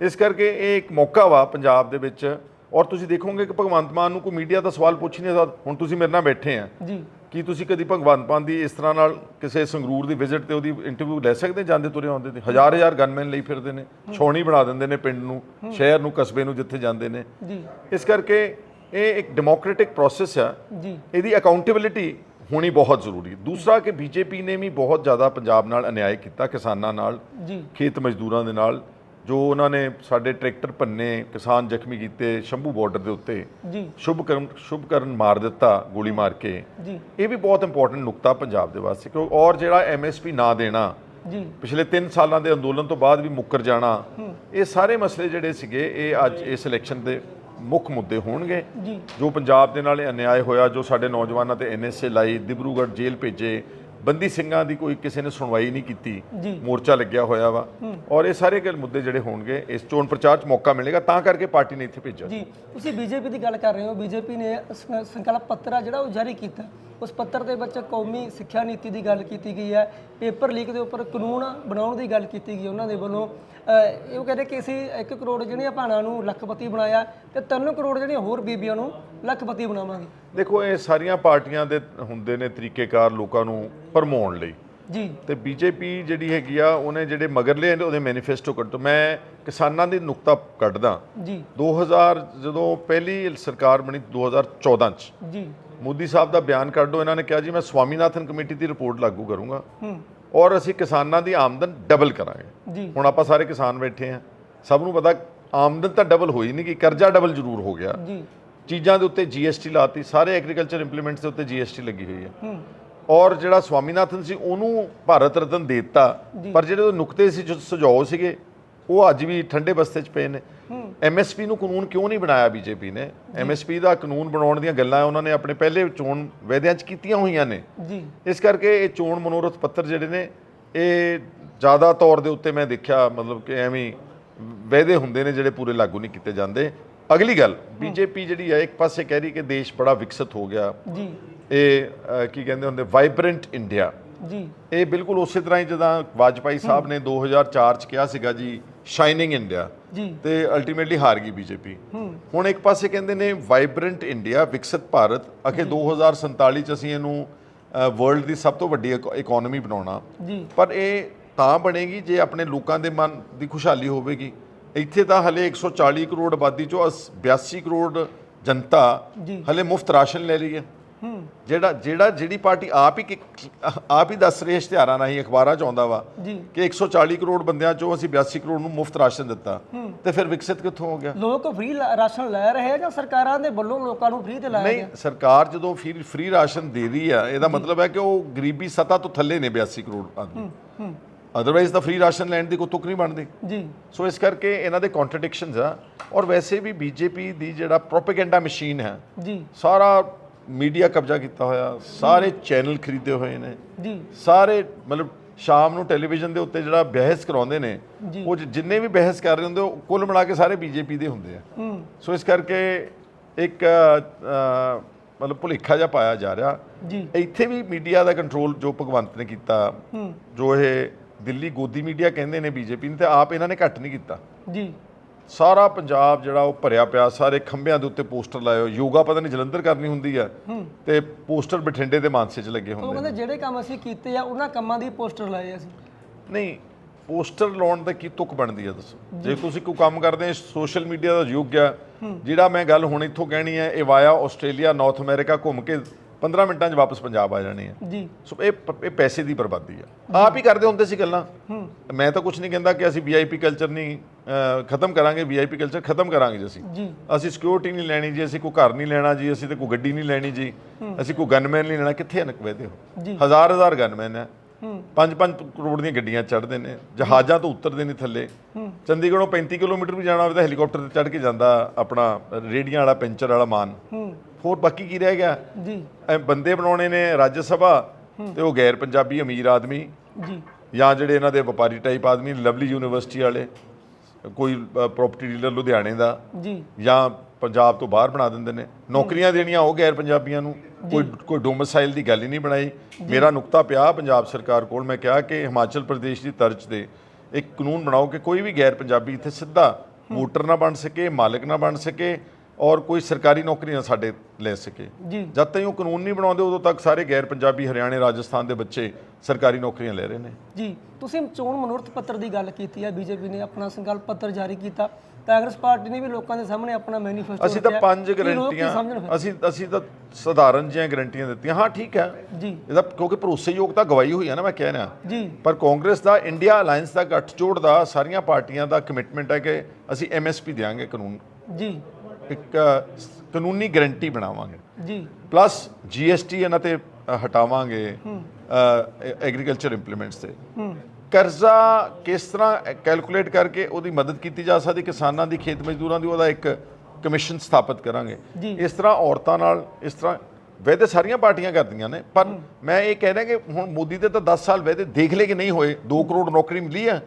ਇਸ ਕਰਕੇ ਇਹ ਇੱਕ ਮੌਕਾ ਵਾ ਪੰਜਾਬ ਦੇ ਵਿੱਚ। ਔਰ ਤੁਸੀਂ ਦੇਖੋਗੇ ਕਿ ਭਗਵੰਤ ਮਾਨ ਨੂੰ ਕੋਈ ਮੀਡੀਆ ਦਾ ਸਵਾਲ ਪੁੱਛ ਨਹੀਂ ਸਕਦਾ ਹੁਣ ਤੁਸੀਂ ਮੇਰੇ ਨਾਲ ਬੈਠੇ ਆ। ਜੀ। ਕੀ ਤੁਸੀਂ ਕਦੀ ਭਗਵੰਤ ਮਾਨ ਦੀ ਇਸ ਤਰ੍ਹਾਂ ਨਾਲ ਕਿਸੇ ਸੰਗਰੂਰ ਦੀ ਵਿਜ਼ਿਟ ਤੇ ਉਹਦੀ ਇੰਟਰਵਿਊ ਲੈ ਸਕਦੇ ਜਾਂਦੇ ਤੁਰੇ ਆਉਂਦੇ ਤੇ ਹਜ਼ਾਰ ਹਜ਼ਾਰ ਗਨਮੈਨ ਲਈ ਫਿਰਦੇ ਨੇ ਛੋਣੀ ਬਣਾ ਦਿੰਦੇ ਨੇ ਪਿੰਡ ਨੂੰ ਸ਼ਹਿਰ ਨੂੰ ਕਸਬੇ ਨੂੰ ਜਿੱਥੇ ਜਾਂਦੇ ਨੇ। ਜੀ। ਇਸ ਕਰਕੇ ਇਹ ਇੱਕ ਡੈਮੋਕ੍ਰੈਟਿਕ ਪ੍ਰੋਸੈਸ ਆ। ਜੀ। ਇਹਦੀ ਅਕਾਊਂਟੇਬਿਲਿਟੀ ਹੋਣੀ ਬਹੁਤ ਜ਼ਰੂਰੀ ਹੈ। ਦੂਸਰਾ ਕਿ ਬੀਜੇਪੀ ਨੇ ਵੀ ਬਹੁਤ ਜ਼ਿਆਦਾ ਪੰਜਾਬ ਨਾਲ ਅਨਿਆਏ ਕੀਤਾ ਕਿਸਾਨਾਂ ਨਾਲ ਜੀ। ਖੇਤ ਮਜ਼ਦੂਰਾਂ ਦੇ ਨਾਲ। ਜੋ ਉਹਨਾਂ ਨੇ ਸਾਡੇ ਟਰੈਕਟਰ ਭੰਨੇ ਕਿਸਾਨ ਜ਼ਖਮੀ ਕੀਤੇ ਸ਼ੰਭੂ ਬਾਰਡਰ ਦੇ ਉੱਤੇ ਜੀ। ਸ਼ੁਭਕਰਨ ਸ਼ੁਭਕਰਨ ਮਾਰ ਦਿੱਤਾ ਗੋਲੀ ਮਾਰ ਕੇ। ਜੀ। ਇਹ ਵੀ ਬਹੁਤ ਇੰਪੋਰਟੈਂਟ ਨੁਕਤਾ ਪੰਜਾਬ ਦੇ ਵਾਸਤੇ ਕਿਉਂ ਔਰ ਜਿਹੜਾ ਐਮਐਸਪੀ ਨਾ ਦੇਣਾ ਜੀ। ਪਿਛਲੇ 3 ਸਾਲਾਂ ਦੇ ਅੰਦੋਲਨ ਤੋਂ ਬਾਅਦ ਵੀ ਮੁੱਕਰ ਜਾਣਾ ਇਹ ਸਾਰੇ ਮਸਲੇ ਜਿਹੜੇ ਸੀਗੇ ਇਹ ਅੱਜ ਇਸ ਇਲੈਕਸ਼ਨ ਦੇ ਮੁੱਖ ਮੁੱਦੇ ਹੋਣਗੇ। ਜੀ। ਜੋ ਪੰਜਾਬ ਦੇ ਨਾਲ ਅਨਿਆਏ ਹੋਇਆ ਜੋ ਸਾਡੇ ਨੌਜਵਾਨਾਂ ਤੇ ਐਨਐਸਏ ਲਾਈ ਦਿਬਰੂਗੜ੍ਹ ਜੇਲ੍ਹ ਭੇਜੇ ਬੰਦੀ ਸਿੰਘਾਂ ਦੀ ਕੋਈ ਕਿਸੇ ਨੇ ਸੁਣਵਾਈ ਨਹੀਂ ਕੀਤੀ। ਮੋਰਚਾ ਲੱਗਿਆ ਹੋਇਆ ਵਾ। ਔਰ ਇਹ ਸਾਰੇ ਗੱਲ ਮੁੱਦੇ ਜਿਹੜੇ ਹੋਣਗੇ ਇਸ ਚੋਣ ਪ੍ਰਚਾਰ 'ਚ ਮੌਕਾ ਮਿਲੇਗਾ ਤਾਂ ਕਰਕੇ ਪਾਰਟੀ ਨੇ ਇੱਥੇ ਭੇਜਿਆ ਜੀ ਤੁਸੀਂ ਬੀਜੇਪੀ ਦੀ ਗੱਲ ਕਰ ਰਹੇ ਹੋ। ਬੀਜੇਪੀ ਨੇ ਸੰਕਲਪ ਪੱਤਰ ਆ ਜਿਹੜਾ ਉਹ ਜਾਰੀ ਕੀਤਾ। ਉਸ ਪੱਤਰ ਦੇ ਵਿੱਚ ਕੌਮੀ ਸਿੱਖਿਆ ਨੀਤੀ ਦੀ ਗੱਲ ਕੀਤੀ ਗਈ ਹੈ। ਪੇਪਰ ਲੀਕ ਦੇ ਉੱਪਰ ਕਾਨੂੰਨ ਬਣਾਉਣ ਦੀ ਗੱਲ ਕੀਤੀ ਗਈ ਉਹਨਾਂ ਦੇ ਵੱਲੋਂ ਇਹ ਉਹ ਕਹਿੰਦੇ ਕਿ ਅਸੀਂ 1 ਕਰੋੜ ਜਿਹੜੀਆਂ ਭਾਣਾਂ ਨੂੰ ਲੱਖਪਤੀ ਬਣਾਇਆ ਤੇ 3 ਕਰੋੜ ਜਿਹੜੀਆਂ ਹੋਰ ਬੀਬੀਆਂ ਨੂੰ ਲੱਖਪਤੀ ਬਣਾਵਾਂਗੇ। ਦੇਖੋ ਇਹ ਸਾਰੀਆਂ ਪਾਰਟੀਆਂ ਦੇ ਹੁੰਦੇ ਨੇ ਤਰੀਕੇਕਾਰ ਲੋਕਾਂ ਨੂੰ ਭਰਮਾਉਣ ਲਈ। ਜੀ। ਤੇ ਬੀਜੇਪੀ ਜਿਹੜੀ ਹੈਗੀ ਆ ਉਹਨੇ ਜਿਹੜੇ ਮਗਰਲੇ ਉਹਦੇ ਮੈਨੀਫੈਸਟੋ ਕੱਢੋ ਮੈਂ ਕਿਸਾਨਾਂ ਦੀ ਨੁਕਤਾ ਕੱਢਦਾ। ਜੀ। 2000 ਜਦੋਂ ਪਹਿਲੀ ਸਰਕਾਰ ਬਣੀ 2014 ਚ। ਜੀ। ਮੋਦੀ ਸਾਹਿਬ ਦਾ ਬਿਆਨ ਕੱਢੋ ਇਹਨਾਂ ਨੇ ਕਿਹਾ ਜੀ ਮੈਂ ਸਵਾਮੀਨਾਥਨ ਕਮੇਟੀ ਦੀ ਰਿਪੋਰਟ ਲਾਗੂ ਕਰੂੰਗਾ। ਹੂੰ। ਔਰ ਅਸੀਂ ਕਿਸਾਨਾਂ ਦੀ ਆਮਦਨ ਡਬਲ ਕਰਾਂਗੇ। ਹੁਣ ਆਪਾਂ ਸਾਰੇ ਕਿਸਾਨ ਬੈਠੇ ਆ ਸਭ ਨੂੰ ਪਤਾ ਆਮਦਨ ਤਾਂ ਡਬਲ ਹੋਈ ਨਹੀਂ ਕਿ ਕਰਜ਼ਾ ਡਬਲ ਜ਼ਰੂਰ ਹੋ ਗਿਆ। ਜੀ। ਚੀਜ਼ਾਂ ਦੇ ਉੱਤੇ ਜੀਐਸਟੀ ਲਾਤੀ ਸਾਰੇ ਐਗਰੀਕਲਚਰ ਇੰਪਲੀਮੈਂਟਸ ਦੇ ਉੱਤੇ ਜੀਐਸਟੀ ਲੱਗੀ ਹੋਈ ਹੈ। ਔਰ ਜਿਹੜਾ ਸਵਾਮੀਨਾਥਨ ਸੀ ਉਹਨੂੰ ਭਾਰਤ ਰਤਨ ਦੇ ਦਿੱਤਾ। ਪਰ ਜਿਹੜੇ ਉਹ ਨੁਕਤੇ ਸੀ ਜੋ ਸੁਝਾਅ ਸੀਗੇ ਉਹ ਅੱਜ ਵੀ ਠੰਡੇ ਬਸਤੇ 'ਚ ਪਏ ਨੇ। ਐਮਐਸਪੀ ਨੂੰ ਕਾਨੂੰਨ ਕਿਉਂ ਨਹੀਂ ਬਣਾਇਆ ਬੀਜੇਪੀ ਨੇ? ਐਮਐਸਪੀ ਦਾ ਕਾਨੂੰਨ ਬਣਾਉਣ ਦੀਆਂ ਗੱਲਾਂ ਉਹਨਾਂ ਨੇ ਆਪਣੇ ਪਹਿਲੇ ਚੋਣ ਵਾਅਦਿਆਂ 'ਚ ਕੀਤੀਆਂ ਹੋਈਆਂ ਨੇ। ਜੀ। ਇਸ ਕਰਕੇ ਇਹ ਚੋਣ ਮਨੋਰਥ ਪੱਤਰ ਜਿਹੜੇ ਨੇ ਇਹ ਜ਼ਿਆਦਾ ਤੌਰ ਦੇ ਉੱਤੇ ਮੈਂ ਦੇਖਿਆ ਮਤਲਬ ਕਿ ਐਵੇਂ ਹੀ ਵਾਅਦੇ ਹੁੰਦੇ ਨੇ ਜਿਹੜੇ ਪੂਰੇ ਲਾਗੂ ਨਹੀਂ ਕੀਤੇ ਜਾਂਦੇ। ਅਗਲੀ ਗੱਲ ਬੀਜੇਪੀ ਜਿਹੜੀ ਹੈ ਇੱਕ ਪਾਸੇ ਕਹਿ ਰਹੀ ਕਿ ਦੇਸ਼ ਬੜਾ ਵਿਕਸਿਤ ਹੋ ਗਿਆ। ਜੀ। ਇਹ ਕੀ ਕਹਿੰਦੇ ਹੁੰਦੇ ਵਾਈਬ੍ਰੈਂਟ ਇੰਡੀਆ ਜੀ। ਇਹ ਬਿਲਕੁਲ ਉਸੇ ਤਰ੍ਹਾਂ ਹੀ ਜਦੋਂ ਵਾਜਪਾਈ ਸਾਹਿਬ ਨੇ 2004 ਚ ਕਿਹਾ ਸੀਗਾ ਜੀ ਸ਼ਾਈਨਿੰਗ ਇੰਡੀਆ ਤੇ ਅਲਟੀਮੇਟਲੀ ਹਾਰ ਗਈ ਬੀਜੇਪੀ ਹੁਣ ਇੱਕ ਪਾਸੇ ਕਹਿੰਦੇ ਨੇ ਵਾਈਬ੍ਰੈਂਟ ਇੰਡੀਆ ਵਿਕਸਿਤ ਭਾਰਤ ਅਖੇ 2047 ਚ ਅਸੀਂ ਇਹਨੂੰ ਵਰਲਡ ਦੀ ਸਭ ਤੋਂ ਵੱਡੀ ਇਕਨੋਮੀ ਬਣਾਉਣਾ। ਪਰ ਇਹ ਤਾਂ ਬਣੇਗੀ ਜੇ ਆਪਣੇ ਲੋਕਾਂ ਦੇ ਮਨ ਦੀ ਖੁਸ਼ਹਾਲੀ ਹੋਵੇਗੀ। ਇੱਥੇ ਤਾਂ ਹਲੇ 140 ਕਰੋੜ ਆਬਾਦੀ ਚੋਂ ਅਸ- 82 ਕਰੋੜ ਜਨਤਾ ਹਲੇ ਮੁਫਤ ਰਾਸ਼ਨ ਲੈ ਰਹੀ ਹੂੰ। ਜਿਹੜਾ ਜਿਹੜਾ ਜਿਹੜੀ ਪਾਰਟੀ ਆਪ ਹੀ ਆਪ ਹੀ ਦੱਸ ਰਹੀ ਇਸ਼ਤਿਹਾਰਾਂ ਰਾਹੀਂ ਅਖਬਾਰਾਂ 'ਚ ਆਉਂਦਾ ਵਾ ਕਿ 140 ਕਰੋੜ ਬੰਦਿਆਂ ਚੋਂ ਅਸੀਂ 82 ਕਰੋੜ ਨੂੰ ਮੁਫਤ ਰਾਸ਼ਨ ਦਿੱਤਾ ਤੇ ਫਿਰ ਵਿਕਸਿਤ ਕਿੱਥੋਂ ਹੋ ਗਿਆ? ਲੋਕ ਫ੍ਰੀ ਰਾਸ਼ਨ ਲੈ ਰਹੇ ਆ ਜਾਂ ਸਰਕਾਰਾਂ ਦੇ ਵੱਲੋਂ ਲੋਕਾਂ ਨੂੰ ਫ੍ਰੀ ਤੇ ਲਾਇਆ ਨਹੀਂ ਸਰਕਾਰ ਜਦੋਂ ਫਿਰ ਫ੍ਰੀ ਰਾਸ਼ਨ ਦੇ ਰਹੀ ਆ ਇਹਦਾ ਮਤਲਬ ਹੈ ਕਿ ਉਹ ਗਰੀਬੀ ਸਤਾ ਤੋਂ ਥੱਲੇ ਨੇ 82 ਕਰੋੜ ਆਦਮੀ। ਅਦਰਵਾਈਜ਼ ਤਾਂ ਫ੍ਰੀ ਰਾਸ਼ਨ ਲੈਣ ਦੀ ਕੋਈ ਤੁਕ ਨਹੀਂ ਬਣਦੀ। ਜੀ। ਸੋ ਇਸ ਕਰਕੇ ਇਹਨਾਂ ਦੇ ਕੰਟਰਡਿਕਸ਼ਨਸ ਆ। ਔਰ ਵੈਸੇ ਵੀ ਬੀਜੇਪੀ ਦੀ ਜਿਹੜਾ ਪ੍ਰੋਪੇਗੈਂਡਾ ਮਸ਼ੀਨ ਹੈ ਜੀ। ਸਾਰਾ ਮੀਡੀਆ ਕਬਜ਼ਾ ਕੀਤਾ ਹੋਇਆ ਸਾਰੇ ਚੈਨਲ ਖਰੀਦੇ ਹੋਏ ਨੇ। ਜੀ। ਸਾਰੇ ਮਤਲਬ ਸ਼ਾਮ ਨੂੰ ਟੈਲੀਵਿਜ਼ਨ ਦੇ ਉੱਤੇ ਜਿਹੜਾ ਬਹਿਸ ਕਰਾਉਂਦੇ ਨੇ। ਉਹ ਜਿੰਨੇ ਵੀ ਬਹਿਸ ਕਰ ਰਹੇ ਹੁੰਦੇ ਉਹ ਕੁੱਲ ਮਿਲਾ ਕੇ ਸਾਰੇ ਬੀਜੇਪੀ ਦੇ ਹੁੰਦੇ ਆ। ਸੋ ਇਸ ਕਰਕੇ ਇੱਕ ਮਤਲਬ ਭੁਲੇਖਾ ਜਿਹਾ ਪਾਇਆ ਜਾ ਰਿਹਾ। ਜੀ। ਇੱਥੇ ਵੀ ਮੀਡੀਆ ਦਾ ਕੰਟਰੋਲ ਜੋ ਭਗਵੰਤ ਨੇ ਕੀਤਾ ਜੋ ਇਹ ਦਿੱਲੀ ਗੋਦੀ ਮੀਡੀਆ ਕਹਿੰਦੇ ਨੇ ਬੀਜੇਪੀ ਨੇ ਤੇ ਆਪ ਇਹਨਾਂ ਨੇ ਘੱਟ ਨਹੀਂ ਕੀਤਾ। ਜੀ। ਸਾਰਾ ਪੰਜਾਬ ਜਿਹੜਾ ਉਹ ਭਰਿਆ ਪਿਆ ਸਾਰੇ ਖੰਭਿਆਂ ਦੇ ਉੱਤੇ ਪੋਸਟਰ ਲਾਏ ਯੋਗਾ ਪਤਾ ਨਹੀਂ ਜਲੰਧਰ ਕਰਨੀ ਹੁੰਦੀ ਆ ਤੇ ਪੋਸਟਰ ਬਠਿੰਡੇ ਦੇ ਮਾਨਸੇ 'ਚ ਲੱਗੇ ਉਹ ਹੁੰਦੇ ਕਹਿੰਦੇ ਜਿਹੜੇ ਕੰਮ ਅਸੀਂ ਕੀਤੇ ਆ ਉਹਨਾਂ ਕੰਮਾਂ ਦੀ ਪੋਸਟਰ ਲਾਏ ਅਸੀਂ। ਨਹੀਂ ਪੋਸਟਰ ਲਾਉਣ ਦਾ ਕੀ ਤੁਕ ਬਣਦੀ ਆ ਦੱਸੋ? ਜੇ। ਤੁਸੀਂ ਕੋਈ ਕੰਮ ਕਰਦੇ ਸੋਸ਼ਲ ਮੀਡੀਆ ਦਾ ਯੁੱਗ ਆ ਜਿਹੜਾ ਮੈਂ ਗੱਲ ਹੁਣ ਇੱਥੋਂ ਕਹਿਣੀ ਹੈ ਇਹ ਵਾਇਆ ਆਸਟ੍ਰੇਲੀਆ ਨਾਰਥ ਅਮਰੀਕਾ ਘੁੰਮ ਕੇ 15 ਮਿੰਟਾਂ 'ਚ ਵਾਪਸ ਪੰਜਾਬ ਆ ਜਾਣੇ ਆ ਜੀ। ਸੋ ਇਹ ਪ- ਇਹ ਪੈਸੇ ਦੀ ਬਰਬਾਦੀ ਆ। ਆਪ ਹੀ ਕਰਦੇ ਹੁੰਦੇ ਸੀ ਗੱਲਾਂ। ਮੈਂ ਤਾਂ ਕੁਝ ਨਹੀਂ ਕਹਿੰਦਾ ਕਿ ਅਸੀਂ ਵੀਆਈਪੀ ਕਲਚਰ ਨਹੀਂ ਅਹ, ਖਤਮ ਕਰਾਂਗੇ ਵੀਆਈਪੀ ਕਲਚਰ ਖਤਮ ਕਰਾਂਗੇ ਜੀ ਅਸੀਂ। ਜੀ। ਅਸੀਂ ਸਿਕਿਉਰਿਟੀ ਨਹੀਂ ਲੈਣੀ ਜੀ ਅਸੀਂ ਕੋਈ ਘਰ ਨਹੀਂ ਲੈਣਾ ਜੀ ਅਸੀਂ ਤੇ ਕੋਈ ਗੱਡੀ ਨਹੀਂ ਲੈਣੀ ਜੀ। ਅਸੀਂ ਕੋਈ ਗਨਮੈਨ ਨਹੀਂ ਲੈਣਾ। ਕਿੱਥੇ ਹਨ ਕਵੇਦੇ ਹੋ ਜੀ। ਹਜ਼ਾਰ ਹਜ਼ਾਰ ਗਨਮੈਨ ਹੂੰ 5-5 ਕਰੋੜ ਦੀਆਂ ਗੱਡੀਆਂ ਚੜ੍ਹਦੇ ਨੇ ਜਹਾਜ਼ਾਂ ਤੋਂ ਉਤਰਦੇ ਨੇ ਥੱਲੇ। ਚੰਡੀਗੜ੍ਹੋਂ 35 ਕਿਲੋਮੀਟਰ ਵੀ ਜਾਣਾ ਹੋਵੇ ਤਾਂ ਹੈਲੀਕਾਪਟਰ ਤੇ ਚੜ੍ਹ ਕੇ ਜਾਂਦਾ ਆਪਣਾ ਰੇੜੀਆਂ ਵਾਲਾ ਪੈਂਚਰ ਵਾਲਾ ਮਾਨ। ਹੂੰ। ਹੋਰ ਬਾਕੀ ਕੀ ਰਹਿ ਗਿਆ? ਜੀ। ਐ ਬੰਦੇ ਬਣਾਉਣੇ ਨੇ ਰਾਜ ਸਭਾ ਤੇ ਉਹ ਗੈਰ ਪੰਜਾਬੀ ਅਮੀਰ ਆਦਮੀ ਜੀ। ਜਾਂ ਜਿਹੜੇ ਇਹਨਾਂ ਦੇ ਵਪਾਰੀ ਟਾਈਪ ਆਦਮੀ ਲਵਲੀ ਯੂਨੀਵਰਸਿਟੀ ਵਾਲੇ। ਕੋਈ ਪ੍ਰਾਪਰਟੀ ਡੀਲਰ ਲੁਧਿਆਣੇ ਦਾ ਜੀ। ਜਾਂ ਪੰਜਾਬ ਤੋਂ ਬਾਹਰ ਬਣਾ ਦਿੰਦੇ ਨੇ। ਨੌਕਰੀਆਂ ਦੇਣੀਆਂ ਉਹ ਗੈਰ ਪੰਜਾਬੀਆਂ ਨੂੰ। ਕੋਈ ਕੋਈ ਡੋਮਿਸਾਈਲ ਦੀ ਗੱਲ ਹੀ ਨਹੀਂ ਬਣਾਈ। ਮੇਰਾ ਨੁਕਤਾ ਪਿਆ ਪੰਜਾਬ ਸਰਕਾਰ ਕੋਲ। ਮੈਂ ਕਿਹਾ ਕਿ ਹਿਮਾਚਲ ਪ੍ਰਦੇਸ਼ ਦੀ ਤਰਜ਼ ਤੇ ਇੱਕ ਕਾਨੂੰਨ ਬਣਾਓ ਕਿ ਕੋਈ ਵੀ ਗੈਰ ਪੰਜਾਬੀ ਇੱਥੇ ਸਿੱਧਾ ਵੋਟਰ ਨਾ ਬਣ ਸਕੇ ਮਾਲਕ ਨਾ ਬਣ ਸਕੇ ਔਰ ਕੋਈ ਸਰਕਾਰੀ ਨੌਕਰੀ ਨਾ ਸਾਡੇ ਲੈ ਸਕੇ। ਜੀ। ਜਦ ਤਾਈਂ ਉਹ ਕਾਨੂੰਨ ਨਹੀਂ ਬਣਾਉਂਦੇ ਉਦੋਂ ਤੱਕ ਸਾਰੇ ਗੈਰ ਪੰਜਾਬੀ ਹਰਿਆਣੇ ਰਾਜਸਥਾਨ ਦੇ ਬੱਚੇ ਸਰਕਾਰੀ ਨੌਕਰੀਆਂ ਲੈ ਰਹੇ ਨੇ। ਜੀ ਤੁਸੀਂ ਚੋਣ ਮਨੋਰਥ ਪੱਤਰ ਦੀ ਗੱਲ ਕੀਤੀ ਹੈ ਬੀਜੇਪੀ ਨੇ ਆਪਣਾ ਸੰਕਲਪ ਪੱਤਰ ਜਾਰੀ ਕੀਤਾ। ਕਾਂਗਰਸ ਪਾਰਟੀ ਨੇ ਵੀ ਲੋਕਾਂ ਦੇ ਸਾਹਮਣੇ ਆਪਣਾ ਮੈਨੀਫੈਸਟੋ ਅਸੀਂ ਤਾਂ ਪੰਜ ਗਰੰਟੀਆਂ ਅਸੀਂ ਅਸੀਂ ਤਾਂ ਸਧਾਰਨ ਜਿਹੀਆਂ ਗਰੰਟੀਆਂ ਦਿੱਤੀਆਂ। ਹਾਂ ਠੀਕ ਹੈ। ਜੀ। ਇਹਦਾ ਕਿਉਂਕਿ ਭਰੋਸੇਯੋਗਤਾ ਗਵਾਈ ਹੋਈ ਹੈ ਨਾ ਮੈਂ ਕਹਿ ਰਿਹਾ। ਜੀ। ਪਰ ਕਾਂਗਰਸ ਦਾ ਇੰਡੀਆ ਅਲਾਈਅੰਸ ਦਾ ਗੱਠਜੋੜ ਦਾ ਸਾਰੀਆਂ ਪਾਰਟੀਆਂ ਦਾ ਕਮਿਟਮੈਂਟ ਹੈ ਕਿ ਅਸੀਂ ਐਮਐਸਪੀ ਦੇਵਾਂਗੇ ਕਾਨੂੰਨ। ਜੀ। ਇੱਕ ਕਾਨੂੰਨੀ ਗਾਰੰਟੀ ਬਣਾਵਾਂਗੇ। ਜੀ। ਪਲੱਸ ਜੀਐਸਟੀ ਇਹਨਾਂ ਤੇ ਹਟਾਵਾਂਗੇ ਐਗਰੀਕਲਚਰ ਇੰਪਲੀਮੈਂਟਸ ਤੇ। ਕਰਜ਼ਾ ਕਿਸ ਤਰ੍ਹਾਂ ਕੈਲਕੂਲੇਟ ਕਰਕੇ ਉਹਦੀ ਮਦਦ ਕੀਤੀ ਜਾ ਸਕਦੀ? ਕਿਸਾਨਾਂ ਦੀ ਖੇਤ ਮਜ਼ਦੂਰਾਂ ਦੀ ਉਹਦਾ ਇੱਕ ਕਮਿਸ਼ਨ ਸਥਾਪਿਤ ਕਰਾਂਗੇ। ਇਸ ਤਰ੍ਹਾਂ ਔਰਤਾਂ ਨਾਲ ਇਸ ਤਰ੍ਹਾਂ ਵੈਦੇ ਸਾਰੀਆਂ ਪਾਰਟੀਆਂ ਕਰਦੀਆਂ ਨੇ ਪਰ ਮੈਂ ਇਹ ਕਹਿ ਰਿਹਾ ਕਿ ਹੁਣ ਮੋਦੀ ਦੇ ਤਾਂ 10 ਸਾਲ ਵੈਦੇ ਦੇਖ ਲਏ ਕਿ ਨਹੀਂ ਹੋਏ। 2 ਕਰੋੜ ਨੌਕਰੀ ਮਿਲੀ ਜੀ